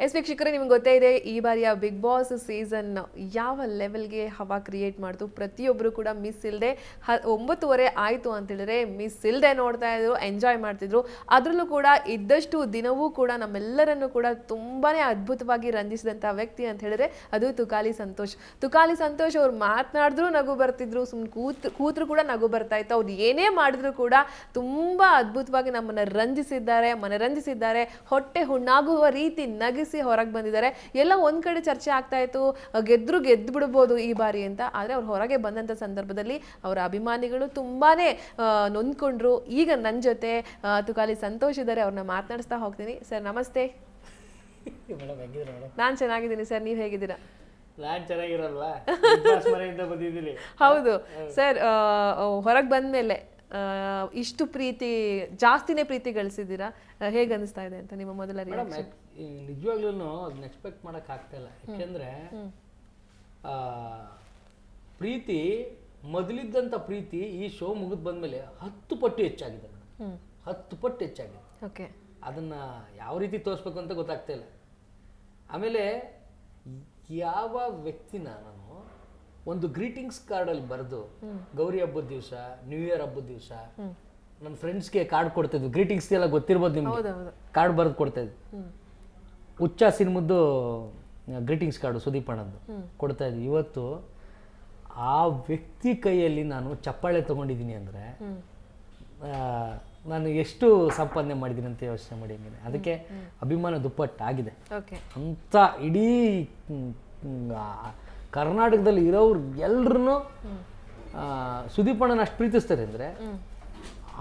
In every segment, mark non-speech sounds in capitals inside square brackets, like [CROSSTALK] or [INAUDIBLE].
S ವೀಕ್ಷಕರೇ, ನಿಮ್ಗೆ ಗೊತ್ತೇ ಇದೆ, ಈ ಬಾರಿಯ ಬಿಗ್ ಬಾಸ್ ಸೀಸನ್ ಯಾವ ಲೆವೆಲ್ಗೆ ಹವಾ ಕ್ರಿಯೇಟ್ ಮಾಡ್ತು? ಪ್ರತಿಯೊಬ್ಬರು ಕೂಡ ಮಿಸ್ ಇಲ್ಲದೆ ಹ, ಒಂಬತ್ತುವರೆ ಆಯಿತು ಅಂತೇಳಿದ್ರೆ ಮಿಸ್ ಇಲ್ಲದೆ ನೋಡ್ತಾ ಇದ್ರು ಎಂಜಾಯ್ ಮಾಡ್ತಿದ್ರು. ಅದರಲ್ಲೂ ಕೂಡ ಇದ್ದಷ್ಟು ದಿನವೂ ಕೂಡ ನಮ್ಮೆಲ್ಲರನ್ನು ಕೂಡ ತುಂಬಾ ಅದ್ಭುತವಾಗಿ ರಂಜಿಸಿದಂಥ ವ್ಯಕ್ತಿ ಅಂತ ಹೇಳಿದ್ರೆ ಅದು ತುಕಾಲಿ ಸಂತೋಷ್. ತುಕಾಲಿ ಸಂತೋಷ್ ಅವ್ರು ಮಾತನಾಡಿದ್ರು ನಗು ಬರ್ತಿದ್ರು ಸುಮ್ಮನೆ ಕೂತ್, ಕೂತ್ರು ಕೂಡ ನಗು ಬರ್ತಾ ಇತ್ತು. ಅವ್ರು ಏನೇ ಮಾಡಿದ್ರು ಕೂಡ ತುಂಬ ಅದ್ಭುತವಾಗಿ ನಮ್ಮನ್ನು ರಂಜಿಸಿದ್ದಾರೆ, ಮನರಂಜಿಸಿದ್ದಾರೆ. ಹೊಟ್ಟೆ ಹುಣ್ಣಾಗುವ ರೀತಿ ನಗಿಸಿ ಹೊರಗೆ ಬಂದಿದ್ದಾರೆ. ಎಲ್ಲ ಒಂದ್ ಕಡೆ ಚರ್ಚೆ ಆಗ್ತಾ ಇತ್ತು. ಗೆದ್ರು ಗೆದ್ದು ಬಿಡ್ಬೋದು ಈ ಬಾರಿ ಅಂತ. ಆದರೆ ಅವ್ರು ಹೊರಗೆ ಬಂದಂಥ ಸಂದರ್ಭದಲ್ಲಿ ಅವರ ಅಭಿಮಾನಿಗಳು ತುಂಬಾನೇ ಆ, ನೊಂದ್ಕೊಂಡ್ರು. ಈಗ ನನ್ನ ಜೊತೆ ತುಕಾಲಿ ಸಂತೋಷ್ ಇದ್ದಾರೆ. ಅವ್ರನ್ನ ಮಾತನಾಡಿಸ್ತಾ ಹೋಗ್ತೀನಿ. ಸರ್ ನಮಸ್ತೆ. [LAUGHS] ನಾನು ಚೆನ್ನಾಗಿದ್ದೀನಿ ಸರ್. ನೀವು ಹೇಗಿದ್ದೀರಾ? [LAUGHS] ಹೌದು. ಸರ್ ಹೊರಗೆ ಬಂದಮೇಲೆ ಇಷ್ಟು ಪ್ರೀತಿ ಜಾಸ್ತಿನೇ ಪ್ರೀತಿ ಗಳಿಸಿದ್ದೀರಾ? ಹೇಗೆ ಅನಿಸ್ತಾ ಇದೆ ಅಂತ ನಿಮ್ಮ ಮೊದಲ ನಿಜವಾಗ್ಲೂ ಅದನ್ನ ಎಕ್ಸ್ಪೆಕ್ಟ್ ಮಾಡಕ್ ಆಗ್ತಾ ಇಲ್ಲ. ಯಾಕೆಂದ್ರೆ ಆ, ಪ್ರೀತಿ ಮೊದಲಿದ್ದಂಥ ಪ್ರೀತಿ ಈ ಶೋ ಮುಗಿದ್ ಬಂದ್ಮೇಲೆ ಹತ್ತು ಪಟ್ಟು ಹೆಚ್ಚಾಗಿದೆ ಮೇಡಮ್ ಹತ್ತು ಪಟ್ಟು ಹೆಚ್ಚಾಗಿದೆ. ಓಕೆ. ಅದನ್ನ ಯಾವ ರೀತಿ ತೋರಿಸ್ಬೇಕು ಅಂತ ಗೊತ್ತಾಗ್ತಾ ಇಲ್ಲ. ಆಮೇಲೆ ಯಾವ ವ್ಯಕ್ತಿನ ನಾನು ಒಂದು ಗ್ರೀಟಿಂಗ್ಸ್ ಕಾರ್ಡಲ್ಲಿ ಬರೆದು ಗೌರಿ ಹಬ್ಬದ ದಿವಸ ನ್ಯೂ ಇಯರ್ ಹಬ್ಬದ ದಿವಸ ನನ್ನ ಫ್ರೆಂಡ್ಸ್ಗೆ ಕಾರ್ಡ್ ಕೊಡ್ತಿದ್ವಿ ಗ್ರೀಟಿಂಗ್ಸ್ ಎಲ್ಲ ಗೊತ್ತಿರ್ಬೋದು ನಿಮ್ಗೆ. ಕಾರ್ಡ್ ಬರೆದು ಕೊಡ್ತಾ ಇದ್ವಿ ಹುಚ್ಚ ಸಿನಿಮದ್ದು ಗ್ರೀಟಿಂಗ್ಸ್ ಕಾರ್ಡು ಸುದೀಪ್ ಅಣ್ಣದ್ದು ಕೊಡ್ತಾ ಇದ್ವಿ. ಇವತ್ತು ಆ ವ್ಯಕ್ತಿ ಕೈಯಲ್ಲಿ ನಾನು ಚಪ್ಪಾಳೆ ತಗೊಂಡಿದ್ದೀನಿ ಅಂದರೆ ನಾನು ಎಷ್ಟು ಸಂಪಾದನೆ ಮಾಡಿದ್ದೀನಿ ಅಂತ ಯೋಚನೆ ಮಾಡಿದ್ದೀನಿ ಅದಕ್ಕೆ ಅಭಿಮಾನ ದುಪ್ಪಟ್ಟು ಆಗಿದೆ. ಅಂತ ಇಡೀ ಕರ್ನಾಟಕದಲ್ಲಿ ಇರೋರು ಎಲ್ಲರೂ ಸುದೀಪ್ ಅಣ್ಣನ ಅಷ್ಟು ಪ್ರೀತಿಸ್ತಾರೆ ಅಂದರೆ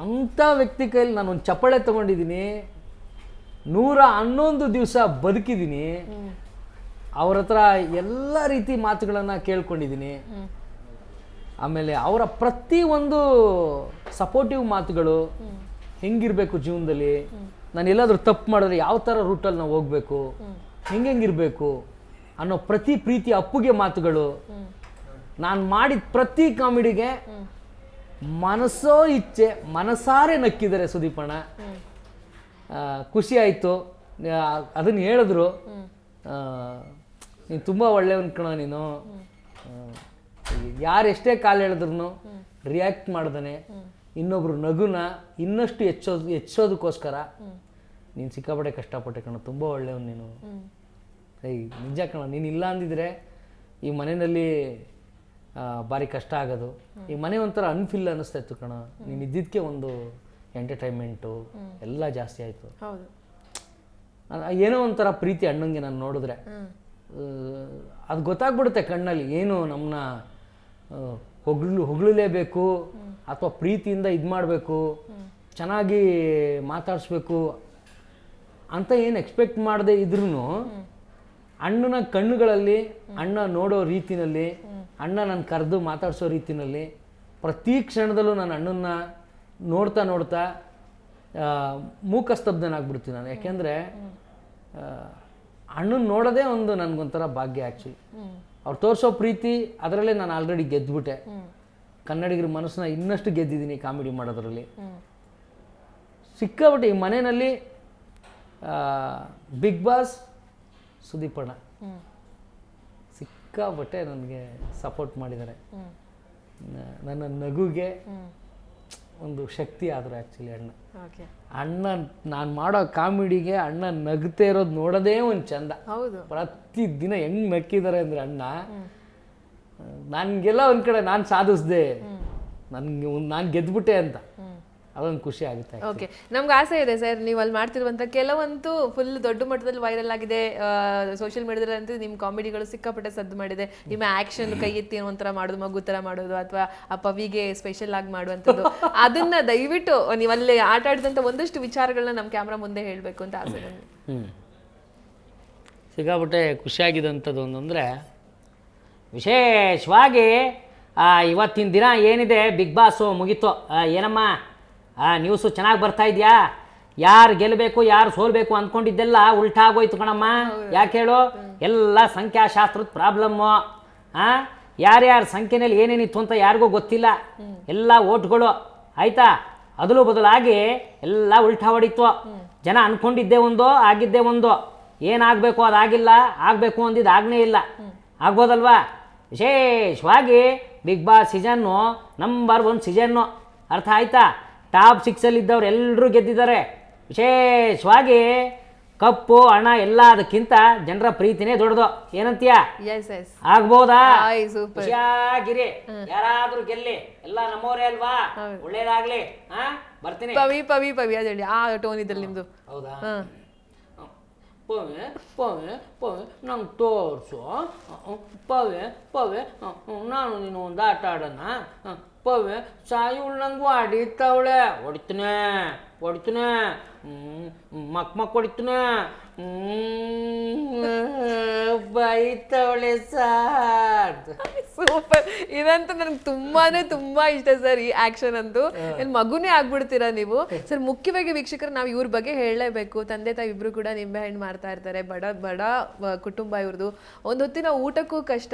ಅಂಥ ವ್ಯಕ್ತಿ ಕೈಯಲ್ಲಿ ನಾನು ಒಂದು ಚಪ್ಪಾಳೆ ತಗೊಂಡಿದ್ದೀನಿ. ನೂರ ಹನ್ನೊಂದು ದಿವಸ ಬದುಕಿದ್ದೀನಿ. ಅವ್ರ ಹತ್ರ ಎಲ್ಲ ರೀತಿ ಮಾತುಗಳನ್ನು ಕೇಳ್ಕೊಂಡಿದ್ದೀನಿ. ಆಮೇಲೆ ಅವರ ಪ್ರತಿ ಒಂದು ಸಪೋರ್ಟಿವ್ ಮಾತುಗಳು ಹೆಂಗಿರಬೇಕು ಜೀವನದಲ್ಲಿ? ನಾನು ಎಲ್ಲಾದರೂ ತಪ್ಪು ಮಾಡಿದ್ರೆ ಯಾವ ಥರ ರೂಟಲ್ಲಿ ನಾವು ಹೋಗ್ಬೇಕು? ಹೆಂಗೆ ಹೆಂಗಿರ್ಬೇಕು? ಅನ್ನೋ ಪ್ರತಿ ಪ್ರೀತಿ ಅಪ್ಪುಗೆ ಮಾತುಗಳು. ನಾನು ಮಾಡಿದ ಪ್ರತಿ ಕಾಮಿಡಿಗೆ ಮನಸ್ಸೋ ಇಚ್ಛೆ ಮನಸಾರೆ ನಕ್ಕಿದ್ದಾರೆ ಸುದೀಪಣ್ಣ. ಖುಷಿ ಆಯಿತು. ಅದನ್ನು ಹೇಳಿದ್ರು. ನೀನು ತುಂಬ ಒಳ್ಳೆಯವನ್ ಕಣ ನೀನು. ಯಾರು ಎಷ್ಟೇ ಕಾಲು ಹೇಳಿದ್ರು ರಿಯಾಕ್ಟ್ ಮಾಡ್ದಾನೆ. ಇನ್ನೊಬ್ರು ನಗುನ ಇನ್ನಷ್ಟು ಹೆಚ್ಚೋದು ಹೆಚ್ಚೋದಕ್ಕೋಸ್ಕರ ನೀನು ಸಿಕ್ಕಾಪಟ್ಟೆ ಕಷ್ಟಪಟ್ಟೆ ಕಣ ತುಂಬ ಒಳ್ಳೆಯವನು ನೀನು. ಏಯ್ ನಿಜ ಕಣ ನೀನು ಇಲ್ಲ ಅಂದಿದ್ರೆ ಈ ಮನೆಯಲ್ಲಿ ಭಾರಿ ಕಷ್ಟ ಆಗೋದು. ಈ ಮನೆ ಒಂಥರ ಅನ್ಫಿಲ್ ಅನ್ನಿಸ್ತಾ ಇತ್ತು ಕಣ. ನೀನು ಇದ್ದಿದ್ದಕ್ಕೆ ಒಂದು ಎಂಟರ್ಟೈನ್ಮೆಂಟು ಎಲ್ಲ ಜಾಸ್ತಿ ಆಯಿತು. ಏನೋ ಒಂಥರ ಪ್ರೀತಿ ಅಣ್ಣಂಗೆ ನಾನು ನೋಡಿದ್ರೆ. ಅದು ಗೊತ್ತಾಗ್ಬಿಡುತ್ತೆ ಕಣ್ಣಲ್ಲಿ ಏನು ನಮ್ಮನ್ನ ಹೊಗಳು ಹೊಗಳಲೇಬೇಕು ಅಥವಾ ಪ್ರೀತಿಯಿಂದ ಇದು ಮಾಡಬೇಕು ಚೆನ್ನಾಗಿ ಮಾತಾಡಿಸ್ಬೇಕು ಅಂತ ಏನು ಎಕ್ಸ್ಪೆಕ್ಟ್ ಮಾಡದೆ ಇದ್ರೂ ಅಣ್ಣನ ಕಣ್ಣುಗಳಲ್ಲಿ ಅಣ್ಣ ನೋಡೋ ರೀತಿನಲ್ಲಿ ಅಣ್ಣ ನಾನು ಕರೆದು ಮಾತಾಡಿಸೋ ರೀತಿನಲ್ಲಿ ಪ್ರತಿ ಕ್ಷಣದಲ್ಲೂ ನಾನು ಅಣ್ಣನ್ನ ನೋಡ್ತಾ ನೋಡ್ತಾ ಮೂಕಸ್ತಬ್ಧನಾಗ್ಬಿಡ್ತೀನಿ ನಾನು. ಯಾಕೆಂದರೆ ಅಣ್ಣನ ನೋಡೋದೇ ಒಂದು ನನಗೊಂಥರ ಭಾಗ್ಯ ಆ್ಯಕ್ಚುಲಿ ಅವ್ರು ತೋರಿಸೋ ಪ್ರೀತಿ ಅದರಲ್ಲೇ ನಾನು ಆಲ್ರೆಡಿ ಗೆದ್ದುಬಿಟ್ಟೆ ಕನ್ನಡಿಗರ ಮನಸ್ಸನ್ನ ಇನ್ನಷ್ಟು ಗೆದ್ದಿದ್ದೀನಿ ಕಾಮಿಡಿ ಮಾಡೋದ್ರಲ್ಲಿ. ಸಿಕ್ಕಾಬಿಟ್ಟು ಈ ಮನೆಯಲ್ಲಿ ಬಿಗ್ ಬಾಸ್ ಸುದೀಪಣ್ಣ ಸಿಕ್ಕಾಬಟ್ಟೆ ನನಗೆ ಸಪೋರ್ಟ್ ಮಾಡಿದ್ದಾರೆ. ನನ್ನ ನಗುಗೆ. ಒಂದು ಶಕ್ತಿ ಆದರು ಆ್ಯಕ್ಚುಲಿ ಅಣ್ಣ. ಅಣ್ಣ ನಾನು ಮಾಡೋ ಕಾಮಿಡಿಗೆ ಅಣ್ಣ ನಗ್ತಾ ಇರೋದು ನೋಡೋದೇ ಒಂದು ಚಂದ. ಹೌದು. ಪ್ರತಿ ದಿನ ಹೆಂಗ್ ನಕ್ಕಿದ್ದಾರೆ ಅಂದ್ರೆ ಅಣ್ಣ ನನಗೆಲ್ಲ ಒಂದ್ ಕಡೆ ನಾನು ಸಾಧಿಸ್ದೆ. ನನ್ಗೆ ನಾನು ಗೆದ್ಬಿಟ್ಟೆ ಅಂತ. ಅದೊಂದು ಖುಷಿ ಆಗುತ್ತೆ ಓಕೆ ನಮ್ಗೆ ಆಸೆ ಇದೆ ಸರ್ ನೀವು ಅಲ್ಲಿ ಮಾಡ್ತಿರುವಂಥ ಕೆಲವಂತೂ ಫುಲ್ ದೊಡ್ಡ ಮಟ್ಟದಲ್ಲಿ ವೈರಲ್ ಆಗಿದೆ. ಸೋಷಿಯಲ್ ಮೀಡಿಯಾದಲ್ಲಿ ಅಂತೂ ನಿಮ್ಮ ಕಾಮಿಡಿಗಳು ಸಿಕ್ಕಾಪಟ್ಟೆ ಸದ್ದು ಮಾಡಿದೆ. ನಿಮ್ಮ ಆಕ್ಷನ್ ಕೈ ಎತ್ತಿ ಒಂಥರ ಮಾಡೋದು ಮಗು ಥರ ಮಾಡೋದು ಅಥವಾ ಆ ಪವಿಗೆ ಸ್ಪೆಷಲ್ ಆಗಿ ಮಾಡುವಂಥದ್ದು. ಅದನ್ನ ದಯವಿಟ್ಟು ನೀವು ಅಲ್ಲಿ ಆಟ ಆಡಿದಂಥ ಒಂದಷ್ಟು ವಿಚಾರಗಳನ್ನ ನಮ್ಮ ಕ್ಯಾಮ್ರಾ ಮುಂದೆ ಹೇಳಬೇಕು ಅಂತ ಆಸೆ ನನಗೆ ಹ್ಞೂ ಸಿಕ್ಕಾಪಟ್ಟೆ ಖುಷಿಯಾಗಿದ್ದಂಥದ್ದು ಒಂದಂದರೆ ವಿಶೇಷವಾಗಿ ಆ, ಇವತ್ತಿನ ದಿನ ಏನಿದೆ? ಬಿಗ್ ಬಾಸು ಮುಗೀತು. ಏನಮ್ಮ? ಆ, ನ್ಯೂಸು ಚೆನ್ನಾಗಿ ಬರ್ತಾ ಇದೆಯಾ? ಯಾರು ಗೆಲ್ಲಬೇಕು ಯಾರು ಸೋಲ್ಬೇಕು ಅಂದ್ಕೊಂಡಿದ್ದೆಲ್ಲ ಉಲ್ಟಾ ಆಗೋಯ್ತು ಕಣಮ್ಮ. ಯಾಕೆ ಹೇಳು? ಎಲ್ಲ ಸಂಖ್ಯಾಶಾಸ್ತ್ರದ ಪ್ರಾಬ್ಲಮ್ಮು ಆ? ಯಾರ್ಯಾರ ಸಂಖ್ಯೆನಲ್ಲಿ ಏನೇನಿತ್ತು ಅಂತ ಯಾರಿಗೂ ಗೊತ್ತಿಲ್ಲ. ಎಲ್ಲ ಓಟ್ಗಳು ಆಯ್ತಾ? ಅದಲು ಬದಲಾಗಿ ಎಲ್ಲ ಉಲ್ಟಾ ಹೊಡಿತು. ಜನ ಅನ್ಕೊಂಡಿದ್ದೆ ಒಂದು ಆಗಿದ್ದೆ ಒಂದು. ಏನಾಗಬೇಕು ಅದಾಗಿಲ್ಲ ಆಗಬೇಕು ಅಂದಿದ್ದು ಆಗನೇ ಇಲ್ಲ. ಆಗ್ಬೋದಲ್ವಾ? ವಿಶೇಷವಾಗಿ Bigg Boss season number one season. ಅರ್ಥ ಆಯ್ತಾ? ಟಾಪ್ ಸಿಕ್ಸಲ್ಲಿ ಇದ್ದವ್ರು ಎಲ್ಲರೂ ಗೆದ್ದಿದ್ದಾರೆ. ವಿಶೇಷವಾಗಿ ಕಪ್ಪು ಹಣ ಎಲ್ಲ ಅದಕ್ಕಿಂತ ಜನರ ಪ್ರೀತಿನೇ ದೊಡ್ಡದು. ಏನಂತೀಯ? ಎಸ್ ಎಸ್ ಆಗ್ಬೋದಾ? ಖುಷಿಯಾಗಿರಿ. ಯಾರಾದ್ರೂ ಗೆಲ್ಲಿ. ಎಲ್ಲ ನಮ್ಮವರೇ ಅಲ್ವಾ? ಒಳ್ಳೇದಾಗ್ಲಿ. ಹಾ? ಬರ್ತೀನಿ. ಪವಿ ಪವಿ ಪವಿ ಅದ ಹೇಳಿ. ಆ ಟೋನ್ ಇದ್ರಲ್ಲಿ ನಿಮ್ದು. ಹೌದಾ? ಪವೆ ಪವೆ ಪವೆ ನಂಗೆ ತೋರಿಸು. ಪವೆ ಪವೆ ನಾನು ನೀನು ಒಂದು ಆಟ ಆಡೋಣ. पवे साई उल्लंगवाडी तवळ्या ओडितन ओडितन मकमक ओडितन ಬೈತಾವಳೆ ಸಾರ್. ಸೂಪರ್. ಇದಂತೂ ನನಗೆ ತುಂಬಾನೇ ತುಂಬಾ ಇಷ್ಟ ಸರ್ ಈ ಆಕ್ಷನ್ ಅಂತೂ. ಇಲ್ಲಿ ಮಗುನೇ ಆಗ್ಬಿಡ್ತೀರಾ ನೀವು? ಸರ್ ಮುಖ್ಯವಾಗಿ ವೀಕ್ಷಕರು ನಾವು ಇವ್ರ ಬಗ್ಗೆ ಹೇಳಲೇಬೇಕು. ತಂದೆ ತಾಯಿ ಇಬ್ರು ಕೂಡ ನಿಂಬೆ ಹಣ್ಣು ಮಾಡ್ತಾ ಇರ್ತಾರೆ. ಬಡ ಬಡ ಕುಟುಂಬ ಇವ್ರದ್ದು ಒಂದು ಹೊತ್ತಿನ ಊಟಕ್ಕೂ ಕಷ್ಟ.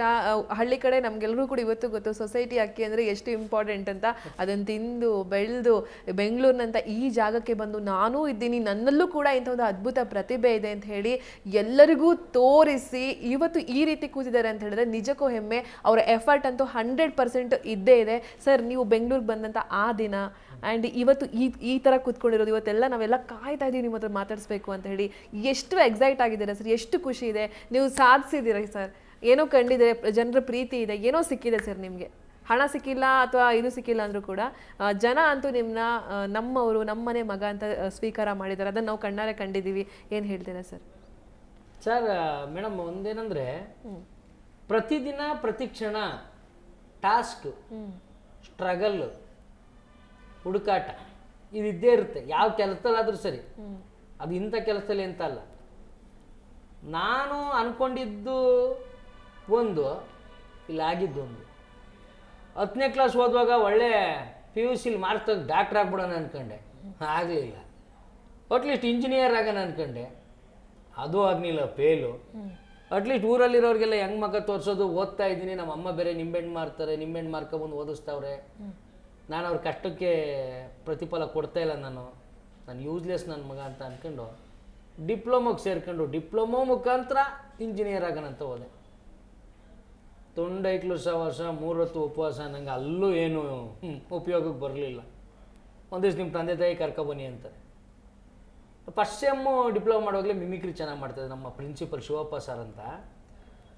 ಹಳ್ಳಿ ಕಡೆ ನಮ್ಗೆಲ್ರಿಗೂ ಕೂಡ ಇವತ್ತು ಗೊತ್ತು ಸೊಸೈಟಿ ಅಕ್ಕಿ ಅಂದ್ರೆ ಎಷ್ಟು ಇಂಪಾರ್ಟೆಂಟ್ ಅಂತ. ಅದನ್ನ ತಿಂದು ಬೆಳೆದು ಬೆಂಗಳೂರಿನಂತ ಈ ಜಾಗಕ್ಕೆ ಬಂದು ನಾನೂ ಇದ್ದೀನಿ. ನನ್ನಲ್ಲೂ ಕೂಡ ಇಂಥ ಒಂದು ಅದ್ಭುತ ಪ್ರತಿಭೆ ಇದೆ. ಅಂತ ಹೇಳಿ ಎಲ್ಲರಿಗೂ ತೋರಿಸಿ ಇವತ್ತು ಈ ರೀತಿ ಕೂತಿದ್ದಾರೆ ಅಂತ ಹೇಳಿದ್ರೆ ನಿಜಕ್ಕೂ ಹೆಮ್ಮೆ. ಅವರ ಎಫರ್ಟ್ ಅಂತೂ ಹಂಡ್ರೆಡ್ ಪರ್ಸೆಂಟ್ ಇದ್ದೇ ಇದೆ. ಸರ್, ನೀವು ಬೆಂಗಳೂರಿಗೆ ಬಂದಂಥ ಆ ದಿನ ಆ್ಯಂಡ್ ಇವತ್ತು ಈ ಈ ಥರ ಕೂತ್ಕೊಂಡಿರೋದು, ಇವತ್ತೆಲ್ಲ ನಾವೆಲ್ಲ ಕಾಯ್ತಾ ಇದ್ದೀವಿ ನಿಮ್ಮ ಹತ್ರ ಮಾತಾಡಿಸ್ಬೇಕು ಅಂತ ಹೇಳಿ ಎಷ್ಟು ಎಕ್ಸೈಟ್ ಆಗಿದ್ದೀರಾ ಸರ್? ಎಷ್ಟು ಖುಷಿ ಇದೆ? ನೀವು ಸಾಧಿಸಿದ್ದೀರಾ ಸರ್? ಏನೋ ಕಂಡಿದೆ ಜನರ ಪ್ರೀತಿ ಇದೆ, ಏನೋ ಸಿಕ್ಕಿದೆ ಸರ್ ನಿಮಗೆ? ಹಣ ಸಿಕ್ಕಿಲ್ಲ ಅಥವಾ ಇದು ಸಿಕ್ಕಿಲ್ಲ ಅಂದರೂ ಕೂಡ ಜನ ಅಂತೂ ನಿಮ್ಮನ್ನ ನಮ್ಮವರು ನಮ್ಮನೆ ಮಗ ಅಂತ ಸ್ವೀಕಾರ ಮಾಡಿದ್ದಾರೆ. ಅದನ್ನು ನಾವು ಕಣ್ಣಾರೆ ಕಂಡಿದ್ದೀವಿ. ಏನು ಹೇಳ್ತೀರಾ ಸರ್? ಸರ್ ಮೇಡಮ್ ಒಂದೇನಂದ್ರೆ ಪ್ರತಿದಿನ ಪ್ರತಿ ಕ್ಷಣ ಟಾಸ್ಕ್ ಸ್ಟ್ರಗಲ್ ಹುಡುಕಾಟ ಇದಿದ್ದೇ ಇದ್ದೇ ಇರುತ್ತೆ. ಯಾವ ಕೆಲಸದಲ್ಲಾದರೂ ಸರಿ. ಅದು ಇಂಥ ಕೆಲಸದಲ್ಲಿ ಅಂತ ಅಲ್ಲ. ನಾನು ಅನ್ಕೊಂಡಿದ್ದು ಒಂದು ಇಲ್ಲಿ ಆಗಿದ್ದು ಒಂದು. ಹತ್ತನೇ ಕ್ಲಾಸ್ ಓದುವಾಗ ಒಳ್ಳೆ ಪಿ ಯು ಸಿಲಿ ಮಾರ್ಕ್ಸ್ ತೆಗೆದು ಡಾಕ್ಟ್ರ್ ಆಗ್ಬಿಡೋಣ ಅಂದ್ಕೊಂಡೆ ಆಗಲಿಲ್ಲ ಅಟ್ಲೀಸ್ಟ್ ಇಂಜಿನಿಯರ್ ಆಗೋಣ ಅಂದ್ಕೊಂಡೆ ಅದು ಆಗಲಿಲ್ಲ ಫೇಲು ಅಟ್ಲೀಸ್ಟ್ ಊರಲ್ಲಿರೋರಿಗೆಲ್ಲ ಹೆಂಗ್ ಮಗ ತೋರಿಸೋದು ಓದ್ತಾ ಇದ್ದೀನಿ. ನಮ್ಮ ಅಮ್ಮ ಬೇರೆ ನಿಂಬೆಣ್ಣು ಮಾರ್ತಾರೆ ನಿಂಬೆಣ್ಣು ಮಾರ್ಕೊಬಂದು ಓದಿಸ್ತಾವ್ರೆ. ನಾನು ಅವ್ರ ಕಷ್ಟಕ್ಕೆ ಪ್ರತಿಫಲ ಕೊಡ್ತಾ ಇಲ್ಲ ನಾನು. ನಾನು ಯೂಸ್ಲೆಸ್ ನನ್ನ ಮಗ ಅಂತ ಅಂದ್ಕೊಂಡು ಡಿಪ್ಲೊಮೋಗೆ ಸೇರ್ಕೊಂಡು ಡಿಪ್ಲೊಮೋ ಮುಖಾಂತರ ಇಂಜಿನಿಯರ್ ಆಗೋಣ ಅಂತ ಹೋದೆ. ತೊಂಡೈಕ್ಲು ಸವಾಸ ಮೂರೊತ್ತು ಉಪವಾಸ ನಂಗೆ ಅಲ್ಲೂ ಏನು ಉಪಯೋಗಕ್ಕೆ ಬರಲಿಲ್ಲ. ಒಂದಿಷ್ಟು ನಿಮ್ಮ ತಂದೆ ತಾಯಿ ಕರ್ಕೊಬನ್ನಿ ಅಂತಾರೆ. ಫಸ್ಟ್ ಸೆಮ್ಮು ಡಿಪ್ಲೊಮಾ ಮಾಡುವಾಗಲೇ ಮಿಮಿಕ್ರಿ ಚೆನ್ನಾಗಿ ಮಾಡ್ತಾರೆ ನಮ್ಮ ಪ್ರಿನ್ಸಿಪಲ್ ಶಿವಪ್ಪ ಸರ್ ಅಂತ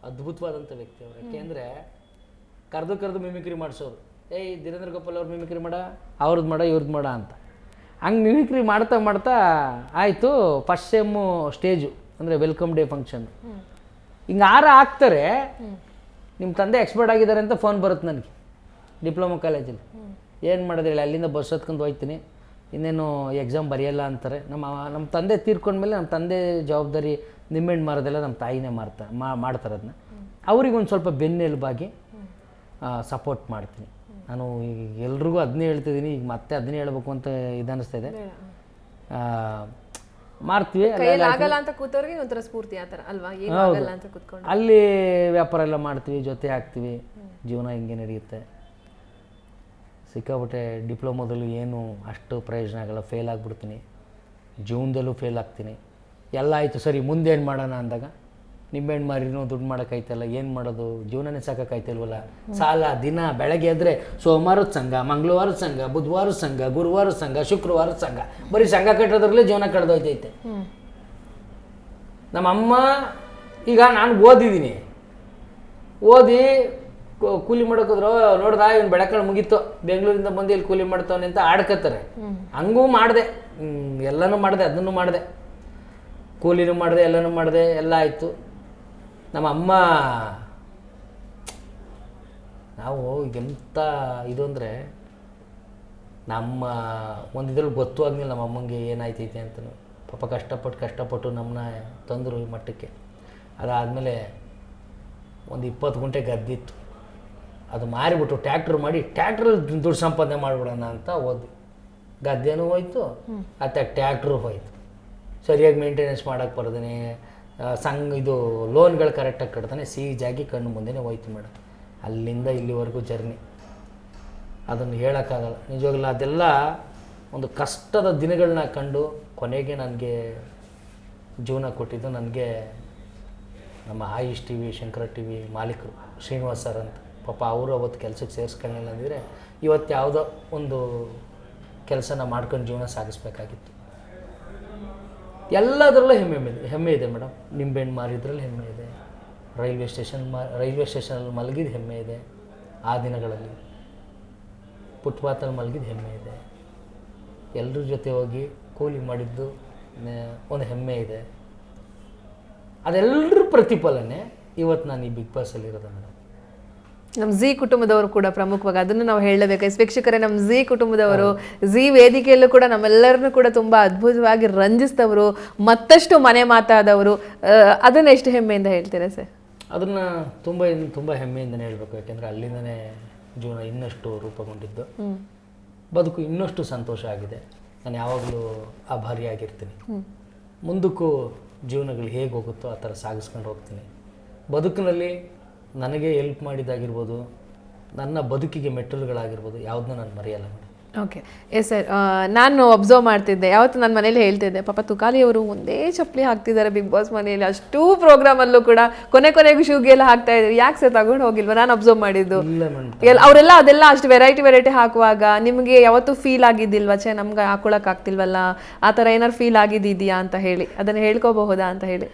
ಅದ್ಭುತವಾದಂಥ ವ್ಯಕ್ತಿ ಅವರು. ಯಾಕೆಂದರೆ ಕರೆದು ಕರೆದು ಮಿಮಿಕ್ರಿ ಮಾಡಿಸೋರು. ಏಯ್ ದೀರೇಂದ್ರ ಗೋಪಾಲ್ ಅವ್ರು ಮಿಮಿಕ್ರಿ ಮಾಡ ಅವ್ರದ್ದು ಮಾಡ ಇವ್ರದ್ದು ಮಾಡ ಅಂತ. ಹಂಗೆ ಮಿಮಿಕ್ರಿ ಮಾಡ್ತಾ ಮಾಡ್ತಾ ಆಯಿತು ಫಸ್ಟ್ ಸೆಮ್ಮು ಸ್ಟೇಜು ಅಂದರೆ ವೆಲ್ಕಮ್ ಡೇ ಫಂಕ್ಷನ್. ಹಿಂಗೆ ಆರ ಹಾಕ್ತಾರೆ. ನಿಮ್ಮ ತಂದೆ ಎಕ್ಸ್ಪರ್ಟ್ ಆಗಿದ್ದಾರೆ ಅಂತ ಫೋನ್ ಬರುತ್ತೆ ನನಗೆ ಡಿಪ್ಲೊಮಾ ಕಾಲೇಜಲ್ಲಿ ಏನು ಮಾಡೋದು ಹೇಳಿ ಅಲ್ಲಿಂದ ಬಸ್ ಹತ್ಕೊಂಡು ಹೋಗ್ತೀನಿ ಇನ್ನೇನು ಎಕ್ಸಾಮ್ ಬರೆಯಲ್ಲ ಅಂತಾರೆ. ನಮ್ಮ ನಮ್ಮ ತಂದೆ ತೀರ್ಕೊಂಡ್ಮೇಲೆ ನಮ್ಮ ತಂದೆ ಜವಾಬ್ದಾರಿ ನಿಮ್ಮೆಂಡ್ ಮಾರೋದೆಲ್ಲ ನಮ್ಮ ತಾಯಿನೇ ಮಾರ್ತಾ ಮಾಡ್ತಾರೆ ಅದನ್ನ. ಅವ್ರಿಗೆ ಒಂದು ಸ್ವಲ್ಪ ಬೆನ್ನೆಲುಬಾಗಿ ಸಪೋರ್ಟ್ ಮಾಡ್ತೀನಿ. ನಾನು ಈಗ ಎಲ್ರಿಗೂ ಅದನ್ನೇ ಹೇಳ್ತಿದ್ದೀನಿ. ಈಗ ಮತ್ತೆ ಅದನ್ನೇ ಹೇಳ್ಬೇಕು ಅಂತ ಇದನ್ನಿಸ್ತಾ ಇದೆ. ಮಾಡ್ತೀವಿ ಕೈಯಲ್ಲಿ ಆಗಲ್ಲ ಅಂತ ಕೂತವ್ರಿಗೆ ಒಂಥರ ಸ್ಫೂರ್ತಿ ಆ ಥರ ಅಲ್ವಾ? ಏನು ಆಗಲ್ಲ ಅಂತ ಕೂತ್ಕೊಂಡು. ಅಲ್ಲಿ ವ್ಯಾಪಾರ ಎಲ್ಲ ಮಾಡ್ತೀವಿ ಜೊತೆ ಆಗ್ತೀವಿ ಜೀವನ ಹಿಂಗೆ ನಡೆಯುತ್ತೆ. ಸಿಕ್ಕಾಪಟ್ಟೆ ಡಿಪ್ಲೊಮೋದಲ್ಲೂ ಏನು ಅಷ್ಟು ಪ್ರಯೋಜನ ಆಗಲ್ಲ ಫೇಲ್ ಆಗಿಬಿಡ್ತೀನಿ. ಜೀವನದಲ್ಲೂ ಫೇಲ್ ಆಗ್ತೀನಿ. ಎಲ್ಲ ಆಯಿತು ಸರಿ ಮುಂದೆ ಏನು ಮಾಡೋಣ ಅಂದಾಗ? ನಿಂಬೆಹಣ್ಣು ಮಾರಿನೂ ದುಡ್ಡು ಮಾಡೋಕ್ಕಾಯ್ತಲ್ಲ ಏನು ಮಾಡೋದು? ಜೀವನನೇ ಸಾಕಾಯ್ತಿಲ್ವಲ್ಲ ಸಾಲ ದಿನ ಬೆಳಗ್ಗೆ ಎದ್ರೆ ಸೋಮವಾರದ ಸಂಘ ಮಂಗಳವಾರದ ಸಂಘ ಬುಧವಾರದ ಸಂಘ ಗುರುವಾರದ ಸಂಘ ಶುಕ್ರವಾರದ ಸಂಘ. ಬರೀ ಸಂಘ ಕಟ್ಟೋದ್ರಲ್ಲೇ ಜೀವನ ಕಳೆದೋಯ್ತೈತೆ. ನಮ್ಮ ಅಮ್ಮ ಈಗ ನಾನು ಓದಿದ್ದೀನಿ. ಓದಿ ಕೂಲಿ ಮಾಡೋಕೋದ್ರು ನೋಡ್ದ ಇವ್ನು ಬೆಳಕಳು ಮುಗೀತು. ಬೆಂಗಳೂರಿಂದ ಬಂದು ಇಲ್ಲಿ ಕೂಲಿ ಮಾಡ್ತಾವನೆ ಅಂತ ಆಡ್ಕತ್ತಾರೆ. ಹಂಗೂ ಮಾಡಿದೆ. ಎಲ್ಲನೂ ಮಾಡಿದೆ ಅದನ್ನು ಮಾಡಿದೆ. ಕೂಲಿನೂ ಮಾಡಿದೆ ಎಲ್ಲನೂ ಮಾಡಿದೆ ಎಲ್ಲ ಆಯಿತು. ನಮ್ಮ ಅಮ್ಮ ನಾವು ಎಂಥ ಇದು ಅಂದರೆ ನಮ್ಮ ಒಂದು ಇದ್ರಲ್ಲಿ ಗೊತ್ತು ಆದ್ಮೇಲೆ ನಮ್ಮ ಅಮ್ಮಂಗೆ ಏನಾಯ್ತೈತೆ ಅಂತಲೂ ಪಾಪ ಕಷ್ಟಪಟ್ಟು ಕಷ್ಟಪಟ್ಟು ನಮ್ಮನ್ನ ತಂದರು ಈ ಮಟ್ಟಕ್ಕೆ. ಅದಾದಮೇಲೆ ಒಂದು ಇಪ್ಪತ್ತು ಗುಂಟೆ ಗದ್ದಿತ್ತು. ಅದು ಮಾರಿಬಿಟ್ಟು ಟ್ಯಾಕ್ಟ್ರ್ ಮಾಡಿ ಟ್ಯಾಕ್ಟ್ರಲ್ಲಿ ದುಡ್ಡು ಸಂಪಾದನೆ ಮಾಡಿಬಿಡೋಣ ಅಂತ ಹೋದ್ವಿ. ಗದ್ದೆನೂ ಹೋಯ್ತು ಅತ್ತ ಟ್ಯಾಕ್ಟ್ರು ಹೋಯ್ತು. ಸರಿಯಾಗಿ ಮೇಂಟೆನೆನ್ಸ್ ಮಾಡೋಕ್ಕೆ ಬರ್ದೇ ಸಂಘ ಇದು ಲೋನ್ಗಳು ಕರೆಕ್ಟಾಗಿ ಕಟ್ತಾನೆ ಸೀಜಾಗಿ ಕಣ್ಣು ಮುಂದೆನೇ ಹೋಯ್ತು ಮೇಡಮ್ ಅಲ್ಲಿಂದ ಇಲ್ಲಿವರೆಗೂ ಜರ್ನಿ ಅದನ್ನು ಹೇಳೋಕ್ಕಾಗಲ್ಲ. ನಿಜವಾಗ್ಲೂ ಅದೆಲ್ಲ ಒಂದು ಕಷ್ಟದ ದಿನಗಳನ್ನ ಕಂಡು ಕೊನೆಗೆ ನನಗೆ ಜೀವನ ಕೊಟ್ಟಿದ್ದು ನನಗೆ ನಮ್ಮ Ayush T V, Shankara T V ಮಾಲೀಕರು, ಶ್ರೀನಿವಾಸ್ ಸರ್ ಅಂತ. ಪಾಪ ಅವರು ಅವತ್ತು ಕೆಲಸಕ್ಕೆ ಸೇರಿಸ್ಕೊಳ್ಳಿಲ್ಲ ಅಂದರೆ ಇವತ್ತು ಯಾವುದೋ ಒಂದು ಕೆಲಸನ ಮಾಡ್ಕೊಂಡು ಜೀವನ ಸಾಗಿಸ್ಬೇಕಾಗಿತ್ತು. ಎಲ್ಲದರಲ್ಲೂ ಹೆಮ್ಮೆ ಇದೆ ಹೆಮ್ಮೆ ಇದೆ ಮೇಡಮ್. ನಿಂಬೆಹಣ್ಣು ಮಾರಿದ್ರಲ್ಲಿ ಹೆಮ್ಮೆ ಇದೆ. ರೈಲ್ವೆ ಸ್ಟೇಷನ್ ಮ, ರೈಲ್ವೆ ಸ್ಟೇಷನಲ್ಲಿ ಮಲಗಿದ ಹೆಮ್ಮೆ ಇದೆ. ಆ ದಿನಗಳಲ್ಲಿ ಫುಟ್ಪಾತಲ್ಲಿ ಮಲಗಿದ ಹೆಮ್ಮೆ ಇದೆ. ಎಲ್ಲರ ಜೊತೆ ಹೋಗಿ ಕೂಲಿ ಮಾಡಿದ್ದು ಒಂದು ಹೆಮ್ಮೆ ಇದೆ. ಅದೆಲ್ಲರ ಪ್ರತಿಫಲನೆ ಇವತ್ತು ನಾನು ಈ ಬಿಗ್ ಬಾಸಲ್ಲಿ ಇರೋದು ಮೇಡಮ್. ನಮ್ಮ ಝೀ ಕುಟುಂಬದವರು ಕೂಡ ಪ್ರಮುಖವಾಗಿ ಅದನ್ನು ನಾವು ಹೇಳಬೇಕು. ಎಸ್ ವೀಕ್ಷಕರೇ ನಮ್ಮ ಝೀ ಕುಟುಂಬದವರು ಝೀ ವೇದಿಕೆಯಲ್ಲೂ ಕೂಡ ನಮ್ಮೆಲ್ಲರನ್ನೂ ಕೂಡ ತುಂಬ ಅದ್ಭುತವಾಗಿ ರಂಜಿಸಿದವರು ಮತ್ತಷ್ಟು ಮನೆ ಮಾತಾದವರು. ಅದನ್ನು ಅದನ್ನ ಎಷ್ಟು ಹೆಮ್ಮೆಯಿಂದ ಹೇಳ್ತೀರಾ ಸರ್? ಅದನ್ನು ತುಂಬ ತುಂಬ ಹೆಮ್ಮೆಯಿಂದನೇ ಹೇಳಬೇಕು. ಯಾಕೆಂದರೆ ಅಲ್ಲಿಂದನೇ ಜೀವನ ಇನ್ನಷ್ಟು ರೂಪುಗೊಂಡಿದ್ದು. ಬದುಕು ಇನ್ನಷ್ಟು ಸಂತೋಷ ಆಗಿದೆ. ನಾನು ಯಾವಾಗಲೂ ಆಭಾರಿಯಾಗಿರ್ತೀನಿ ಮುಂದಕ್ಕೂ ಜೀವನಗಳು ಹೇಗೆ ಹೋಗುತ್ತೋ ಆ ಥರ ಸಾಗಿಸ್ಕೊಂಡು ಹೋಗ್ತೀನಿ. ಬದುಕಿನಲ್ಲಿ ನನಗೆ ಹೆಲ್ಪ್ ಮಾಡಿದ್ದಾಗಿರ್ಬೋದು ನನ್ನ ಬದುಕಿಗೆ ಮೆಟ್ಟಲುಗಳಾಗಿರ್ಬೋದು ಯಾವುದನ್ನ ನಾನು ಮರೆಯಲ್ಲ ಮೇಡಮ್. ಓಕೆ ಎಸ್ ಸರ್ ನಾನು ಅಬ್ಸರ್ವ್ ಮಾಡ್ತಿದ್ದೆ. ಯಾವತ್ತು ನನ್ನ ಮನೇಲಿ ಹೇಳ್ತಿದ್ದೆ ಪಾಪ ತುಕಾಲಿ ಅವರು ಒಂದೇ ಚಪ್ಪಲಿ ಹಾಕ್ತಿದ್ದಾರೆ ಬಿಗ್ ಬಾಸ್ ಮನೆಯಲ್ಲಿ ಅಷ್ಟೂ ಪ್ರೋಗ್ರಾಮಲ್ಲೂ ಕೂಡ ಕೊನೆ ಕೊನೆಗೂ ಶೂಗೆಲ್ಲ ಹಾಕ್ತಾ ಇದ್ರು ಯಾಕೆ ಸರ್ ತಗೊಂಡು ಹೋಗಿಲ್ವಾ? ನಾನು ಅಬ್ಸರ್ವ್ ಮಾಡಿದ್ದು. ಅವರೆಲ್ಲ ಅದೆಲ್ಲ ಅಷ್ಟು ವೆರೈಟಿ ವೆರೈಟಿ ಹಾಕುವಾಗ ನಿಮಗೆ ಯಾವತ್ತೂ ಫೀಲ್ ಆಗಿದ್ದಿಲ್ವಾ? ಛೇ ನಮ್ಗೆ ಹಾಕೊಳಕ್ ಆಗ್ತಿಲ್ವಲ್ಲ? ಆ ಥರ ಏನಾರು ಫೀಲ್ ಆಗಿದ್ದಿದ್ಯಾ ಅಂತ ಹೇಳಿ. ಅದನ್ನು ಹೇಳ್ಕೋಬಹುದಾ ಅಂತ ಹೇಳಿ.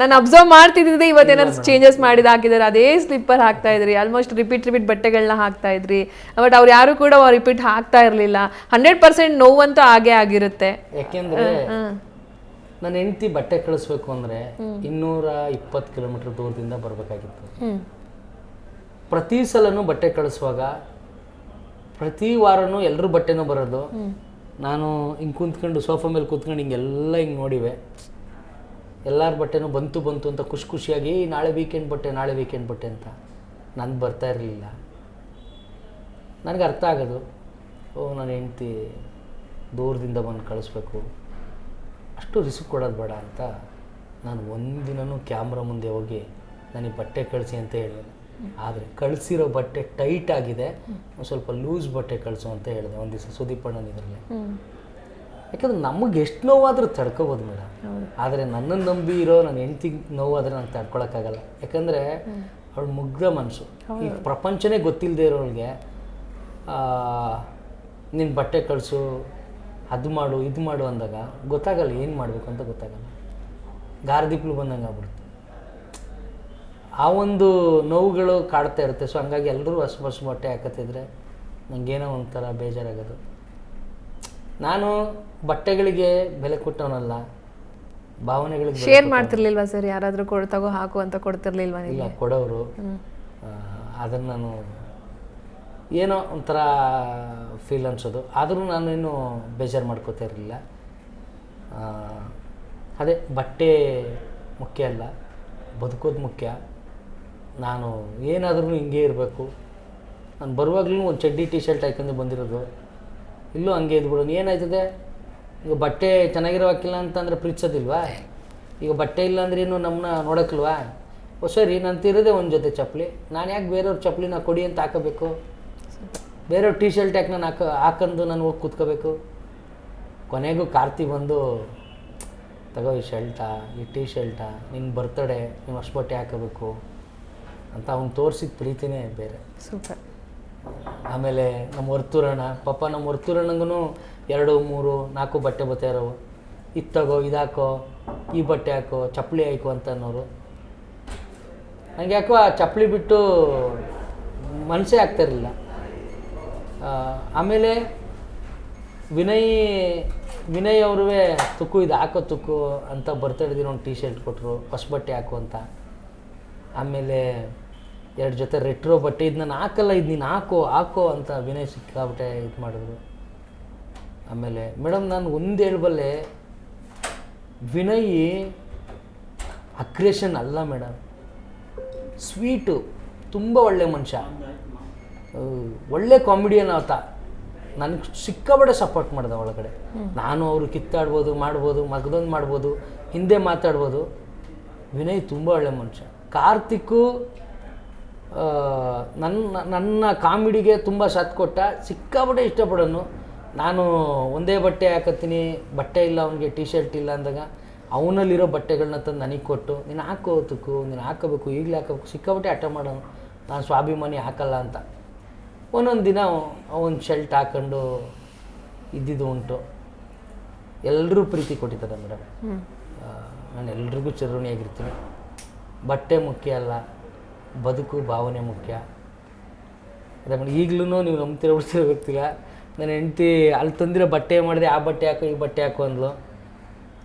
ನಾನು ಅಬ್ಸರ್ವ್ ಮಾಡ್ತಿದ್ದೆ ಇವತ್ತೇನಾದ್ರು ಚೇಂಜಸ್ ಮಾಡಿದ ಹಾಕಿದ್ದಾರೆ. ಅದೇ ಸ್ಲಿಪ್ಪರ್ ಹಾಕ್ತಾ ಇದ್ರಿ. ಆಲ್ಮೋಸ್ಟ್ ರಿಪೀಟ್ ರಿಪೀಟ್ ಬಟ್ಟೆಗಳನ್ನ ಹಾಕ್ತಾ ಇದ್ರಿ. ಬಟ್ ಅವ್ರು ಯಾರು ಕೂಡ ರಿಪೀಟ್ ಹಾಕ್ತಾ ಇರಲಿಲ್ಲ. ಹಂಡ್ರೆಡ್ ಪರ್ಸೆಂಟ್ ನೋವಂತೂ ಆಗೇ ಆಗಿರುತ್ತೆ. ಯಾಕೆಂದರೆ ನನ್ನ ಹೆಂಡತಿ ಬಟ್ಟೆ ಕಳಿಸ್ಬೇಕು ಅಂದ್ರೆ ಇನ್ನೂರ ಇಪ್ಪತ್ತು ಕಿಲೋಮೀಟರ್ ದೂರದಿಂದ ಬರಬೇಕಾಗಿತ್ತು. ಪ್ರತಿ ಸಲನೂ ಬಟ್ಟೆ ಕಳಿಸುವಾಗ ಪ್ರತಿ ವಾರನೂ ಎಲ್ಲರೂ ಬಟ್ಟೆನೂ ಬರೋದು. ನಾನು ಹಿಂಗೆ ಕುಂತ್ಕೊಂಡು ಸೋಫಾ ಮೇಲೆ ಕೂತ್ಕೊಂಡು ಹಿಂಗೆಲ್ಲ ಹಿಂಗೆ ನೋಡಿವೆ. ಎಲ್ಲರ ಬಟ್ಟೆನೂ ಬಂತು ಬಂತು ಅಂತ ಖುಷಿ ಖುಷಿಯಾಗಿ ನಾಳೆ ವೀಕೆಂಡ್ ಬಟ್ಟೆ, ನಾಳೆ ವೀಕೆಂಡ್ ಬಟ್ಟೆ ಅಂತ. ನಾನು ಬರ್ತಾ ಇರಲಿಲ್ಲ. ನನಗೆ ಅರ್ಥ ಆಗೋದು. ಓ ನನ್ನ ಹೆಂಡ್ತಿ ದೂರದಿಂದ ಬಂದು ಕಳಿಸ್ಬೇಕು. ಅಷ್ಟು ರಿಸ್ಕ್ ಕೊಡೋದು ಬೇಡ ಅಂತ ನಾನು ಒಂದಿನೂ ಕ್ಯಾಮ್ರಾ ಮುಂದೆ ಹೋಗಿ ನನಗೆ ಬಟ್ಟೆ ಕಳಿಸಿ ಅಂತ ಹೇಳಿದೆ. ಆದರೆ ಕಳಿಸಿರೋ ಬಟ್ಟೆ ಟೈಟ್ ಆಗಿದೆ. ಸ್ವಲ್ಪ ಲೂಸ್ ಬಟ್ಟೆ ಕಳಿಸು ಅಂತ ಹೇಳಿದೆ. ಒಂದು ದಿವಸ ಸುದೀಪ್ ಅಣ್ಣನ ಇದರಲ್ಲಿ. ಹ್ಮ್. ಯಾಕಂದ್ರೆ ನಮಗೆ ಎಷ್ಟು ನೋವಾದರೂ ತಡ್ಕೋಬೋದು ಮೇಡಮ್. ಆದರೆ ನನ್ನನ್ನು ನಂಬಿ ಇರೋ ನನ್ನ ಹೆಂಡ್ತಿಗೆ ನೋವಾದರೆ ನಾನು ತಡ್ಕೊಳಕ್ಕಾಗಲ್ಲ. ಯಾಕಂದರೆ ಅವಳು ಮುಗ್ಧ ಮನಸ್ಸು ಈ ಪ್ರಪಂಚನೇ ಗೊತ್ತಿಲ್ಲದೆ ಇರೋಳಿಗೆ ನಿನ್ನ ಬಟ್ಟೆ ಕಳಿಸು ಅದು ಮಾಡು ಇದು ಮಾಡು ಅಂದಾಗ ಗೊತ್ತಾಗಲ್ಲ ಏನು ಮಾಡಬೇಕು ಅಂತ ಗೊತ್ತಾಗಲ್ಲ. ಗಾರ್ದಿಪ್ಲು ಬಂದಂಗೆ ಆಗ್ಬಿಡುತ್ತೆ. ಆ ಒಂದು ನೋವುಗಳು ಕಾಡ್ತಾ ಇರುತ್ತೆ. ಸೊ ಹಂಗಾಗಿ ಎಲ್ಲರೂ ಹಸು ಹೊಸ ಬಟ್ಟೆ ಹಾಕತ್ತಿದ್ರೆ ನನಗೇನೋ ಒಂಥರ ಬೇಜಾರಾಗೋದು. ನಾನು ಬಟ್ಟೆಗಳಿಗೆ ಬೆಲೆ ಕೊಟ್ಟವನಲ್ಲ ಭಾವನೆಗಳಿಗೆ ಶೇರ್ ಮಾಡ್ತಿರ್ಲಿಲ್ವಾ ಸರ್? ಯಾರಾದರೂ ಕೊಡ್ತಾಗೋ ಹಾಕು ಅಂತ ಕೊಡ್ತಿರ್ಲಿಲ್ವಾ ಇಲ್ಲ ಕೊಡೋರು ಅದನ್ನು ನಾನು ಏನೋ ಒಂಥರ ಫೀಲ್ ಅನ್ಸೋದು. ಆದರೂ ನಾನೇನು ಬೇಜಾರು ಮಾಡ್ಕೋತಾ ಇರಲಿಲ್ಲ. ಅದೇ ಬಟ್ಟೆ ಮುಖ್ಯ ಅಲ್ಲ ಬದುಕೋದು ಮುಖ್ಯ. ನಾನು ಏನಾದ್ರೂ ಹಿಂಗೆ ಇರಬೇಕು. ನಾನು ಬರುವಾಗಲೂ ಒಂದು ಚಡ್ಡಿ ಟಿ ಶರ್ಟ್ ಹಾಕೊಂಡು ಬಂದಿರೋದು. ಇಲ್ಲೂ ಹಂಗೆ ಇದ್ಬಿಡೋನು ಏನಾಯ್ತದೆ? ಈಗ ಬಟ್ಟೆ ಚೆನ್ನಾಗಿರೋ ಹಾಕಿಲ್ಲ ಅಂತಂದ್ರೆ ಪ್ರೀತಿಸೋದಿಲ್ವಾ? ಈಗ ಬಟ್ಟೆ ಇಲ್ಲ ಅಂದ್ರೆ ಏನು ನಮ್ಮನ್ನ ನೋಡೋಕ್ಕಿಲ್ವಾ ಓ, ಸರಿ, ನಾನು ತಿರುದೆ ಒಂದು ಜೊತೆ ಚಪ್ಪಲಿ. ನಾನು ಯಾಕೆ ಬೇರೆಯವ್ರ ಚಪ್ಪಲಿನ ಕೊಡಿ ಅಂತ ಹಾಕೋಬೇಕು? ಬೇರೆಯವ್ರ ಟೀ ಶರ್ಟ್ ಯಾಕೆ ನಾನು ಹಾಕೋ ಹಾಕೊಂಡು ನಾನು ಹೋಗಿ ಕೂತ್ಕೋಬೇಕು? ಕೊನೆಗೂ ಕಾರ್ತಿ ಬಂದು, ತಗೋ ಈ ಶರ್ಟಾ ಈ ಟೀ ಶರ್ಟಾ ನಿನ್ನ ಬರ್ತಡೆ ನೀವು ಅಷ್ಟು ಬಟ್ಟೆ ಹಾಕೋಬೇಕು ಅಂತ ಅವ್ನು ತೋರಿಸಿದ ಪ್ರೀತಿನೇ ಬೇರೆ. ಸೂಪರ್. ಆಮೇಲೆ ನಮ್ಮ ವರ್ತೂರಣ್ಣ ಪಾಪ ನಮ್ಮ ವರ್ತೂರಣ್ಣಂಗೂ ಎರಡು, ಮೂರು, ನಾಲ್ಕು ಬಟ್ಟೆ ಬತ್ತೆ ಇರೋವು. ಇತ್ತಗೋ ತಗೋ, ಇದು ಹಾಕೋ, ಈ ಬಟ್ಟೆ ಹಾಕೋ, ಚಪ್ಪಲಿ ಹಾಕೋ ಅಂತ ಅನ್ನೋರು ನನಗೆ ಯಾಕೋ ಆ ಚಪ್ಪಲಿ ಬಿಟ್ಟು ಮನಸ್ಸೇ ಆಗ್ತಾ ಇರಲಿಲ್ಲ. ಆಮೇಲೆ ವಿನಯ್ ವಿನಯ್ ಅವ್ರೇ ತುಕ್ಕು, ಇದು ಹಾಕೋ ತುಕ್ಕು ಅಂತ ಬರ್ತಾ ಇದ್ದೀನಿ ಒಂದು ಟೀ ಶರ್ಟ್ ಕೊಟ್ಟರು ಹೊಸ ಬಟ್ಟೆ ಹಾಕು ಅಂತ. ಆಮೇಲೆ ಎರಡು ಜೊತೆ ರೆಟ್ರೋ ಬಟ್ಟೆ ಇದು ನಾನು ಹಾಕಲ್ಲ ಇದು ನೀನು ಹಾಕೋ ಹಾಕೋ ಅಂತ ವಿನಯ್ ಸಿಕ್ಕಾಬಿಟ್ಟೆ ಇದು ಮಾಡಿದ್ರು. ಆಮೇಲೆ ಮೇಡಮ್ ನಾನು ಒಂದು ಹೇಳಬಲ್ಲೆ ವಿನಯ್ ಅಕ್ರೇಷನ್ ಅಲ್ಲ ಮೇಡಮ್. ಸ್ವೀಟು ತುಂಬ ಒಳ್ಳೆ ಮನುಷ್ಯ. ಒಳ್ಳೆ ಕಾಮಿಡಿಯನ್ ಆತ. ನನಗೆ ಸಿಕ್ಕಾಬಡೆ ಸಪೋರ್ಟ್ ಮಾಡ್ದೆ ಒಳಗಡೆ. ನಾನು ಅವರು ಕಿತ್ತಾಡ್ಬೋದು ಮಾಡ್ಬೋದು ಮಗದೊಂದು ಮಾಡ್ಬೋದು ಹಿಂದೆ ಮಾತಾಡ್ಬೋದು. ವಿನಯ್ ತುಂಬ ಒಳ್ಳೆ ಮನುಷ್ಯ. ಕಾರ್ತಿಕ್ಕು ನನ್ನ ನನ್ನ ಕಾಮಿಡಿಗೆ ತುಂಬ ಸಾಥ್ ಕೊಟ್ಟ. ಸಿಕ್ಕಾಪಟ್ಟೆ ಇಷ್ಟಪಡೋನು. ನಾನು ಒಂದೇ ಬಟ್ಟೆ ಹಾಕತ್ತೀನಿ. ಬಟ್ಟೆ ಇಲ್ಲ ಅವನಿಗೆ ಟಿ ಶರ್ಟ್ ಇಲ್ಲ ಅಂದಾಗ ಅವನಲ್ಲಿರೋ ಬಟ್ಟೆಗಳನ್ನ ತಂದು ನನಗೆ ಕೊಟ್ಟು ನೀನು ಹಾಕೋ ತುಕ್ಕು ನೀನು ಹಾಕೋಬೇಕು ಈಗಲೇ ಹಾಕೋಬೇಕು. ಸಿಕ್ಕಾಪಟ್ಟೆ ಹಠ ಮಾಡೋನು. ನಾನು ಸ್ವಾಭಿಮಾನಿ ಹಾಕಲ್ಲ ಅಂತ. ಒಂದೊಂದು ದಿನ ಅವನ ಶರ್ಟ್ ಹಾಕೊಂಡು ಇದ್ದಿದ್ದು ಉಂಟು. ಎಲ್ಲರೂ ಪ್ರೀತಿ ಕೊಟ್ಟಿದ್ದಾರೆ ಮೇಡಮ್. ನಾನು ಎಲ್ರಿಗೂ ಚಿರುಣಿಯಾಗಿರ್ತೀನಿ ಬಟ್ಟೆ ಮುಖ್ಯ ಅಲ್ಲ. ಬದುಕು ಭಾವನೆ ಮುಖ್ಯ. ಅದೇ ಮೇಡಮ್ ಈಗಲೂ ನೀವು ನಂಬ್ತೀರ ಬಿಡ್ತಿರೋ ಗೊತ್ತಿಲ್ಲ. ನನ್ನ ಹೆಂಡ್ತಿ ಅಲ್ಲಿ ತಂದಿರೋ ಬಟ್ಟೆ ಮಾಡಿದೆ, ಆ ಬಟ್ಟೆ ಹಾಕು, ಈ ಬಟ್ಟೆ ಹಾಕು ಅಂದ್ಲು.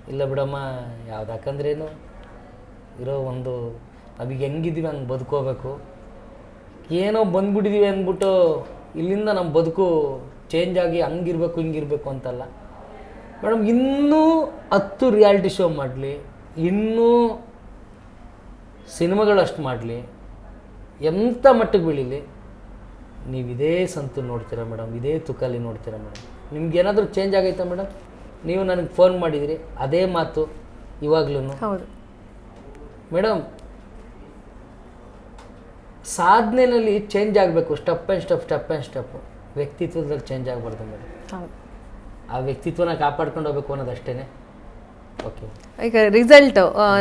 ಇಲ್ಲ ಬಿಡಮ್ಮ, ಯಾವ್ದು ಹಾಕಂದ್ರೇನು? ಇರೋ ಒಂದು, ನಾವೀಗ ಹೆಂಗಿದ್ದೀವಿ, ಹಂಗೆ ಬದುಕೋಬೇಕು. ಏನೋ ಬಂದ್ಬಿಟ್ಟಿದ್ದೀವಿ ಅಂದ್ಬಿಟ್ಟು, ಇಲ್ಲಿಂದ ನಮ್ಮ ಬದುಕು ಚೇಂಜ್ ಆಗಿ ಹಂಗಿರ್ಬೇಕು, ಹಿಂಗಿರ್ಬೇಕು ಅಂತಲ್ಲ. ಮೇಡಮ್, ಇನ್ನೂ ಹತ್ತು ರಿಯಾಲಿಟಿ ಶೋ ಮಾಡಲಿ, ಇನ್ನೂ ಸಿನಿಮಾಗಳಷ್ಟು ಮಾಡಲಿ ಎಂಥ ಮಟ್ಟಿಗೆ ಬೆಳೀಲಿ? ನೀವು ಇದೇ ಸಂತು ನೋಡ್ತೀರಾ ಮೇಡಮ್ ಇದೇ ತುಕಲಿ ನೋಡ್ತೀರಾ ಮೇಡಮ್? ನಿಮ್ಗೆ ಏನಾದರೂ ಚೇಂಜ್ ಆಗೈತಾ ಮೇಡಮ್? ನೀವು ನನಗೆ ಫೋನ್ ಮಾಡಿದಿರಿ ಅದೇ ಮಾತು ಇವಾಗ್ಲೂ ಹೌದು. ಮೇಡಮ್ ಸಾಧನೆಯಲ್ಲಿ ಚೇಂಜ್ ಆಗಬೇಕು step and step step and step ವ್ಯಕ್ತಿತ್ವದಲ್ಲಿ change ಆಗಬಾರ್ದು ಮೇಡಮ್. ಆ ವ್ಯಕ್ತಿತ್ವನ ಕಾಪಾಡ್ಕೊಂಡು ಹೋಗ್ಬೇಕು ಅನ್ನೋದಷ್ಟೇ ಓಕೆ ಈಗ ರಿಸಲ್ಟ್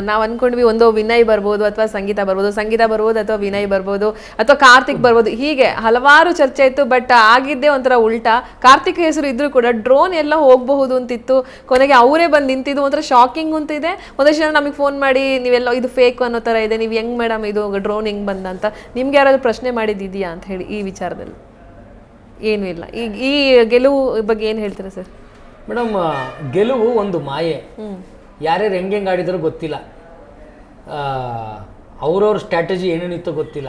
ನಾವು ಅನ್ಕೊಂಡ್ವಿ ಒಂದು ವಿನಯ್ ಬರ್ಬೋದು ಅಥವಾ ಸಂಗೀತ ಬರ್ಬೋದು ಸಂಗೀತ ಬರ್ಬೋದು ಅಥವಾ ವಿನಯ್ ಬರ್ಬೋದು ಅಥವಾ ಕಾರ್ತಿಕ್ ಬರ್ಬೋದು. ಹೀಗೆ ಹಲವಾರು ಚರ್ಚೆ ಇತ್ತು ಬಟ್ ಆಗಿದ್ದೇ ಒಂಥರ ಉಲ್ಟಾ. ಕಾರ್ತಿಕ್ ಹೆಸರು ಇದ್ರೂ ಕೂಡ ಡ್ರೋನ್ ಎಲ್ಲ ಹೋಗಬಹುದು ಅಂತಿತ್ತು. ಕೊನೆಗೆ ಅವರೇ ಬಂದು ನಿಂತಿದ್ದು, ಒಂಥರ ಶಾಕಿಂಗ್ ಅಂತ ಇದೆ ಒಂದಷ್ಟು ಜನ ನಮಗೆ ಫೋನ್ ಮಾಡಿ, ನೀವೆಲ್ಲ ಇದು ಫೇಕ್ ಅನ್ನೋ ಥರ ಇದೆ, ನೀವು ಹೆಂಗ್ ಮೇಡಮ್ ಇದು ಡ್ರೋನ್ ಹೆಂಗ್ ಬಂದ ಅಂತ? ನಿಮ್ಗೆ ಯಾರಾದ್ರೂ ಪ್ರಶ್ನೆ ಮಾಡಿದ್ದಿದೆಯಾ ಅಂತ ಹೇಳಿ ಈ ವಿಚಾರದಲ್ಲಿ? ಏನೂ ಇಲ್ಲ. ಈಗ ಈ ಗೆಲುವು ಬಗ್ಗೆ ಏನು ಹೇಳ್ತೀರಾ ಸರ್? ಮೇಡಮ್ ಗೆಲುವು ಒಂದು ಮಾಯೆ. ಯಾರ್ಯಾರು ಹೆಂಗೆ ಹೆಂಗೆ ಆಡಿದಾರೋ ಗೊತ್ತಿಲ್ಲ. ಅವ್ರವ್ರ ಸ್ಟ್ರಾಟಜಿ ಏನೇನಿತ್ತು ಗೊತ್ತಿಲ್ಲ.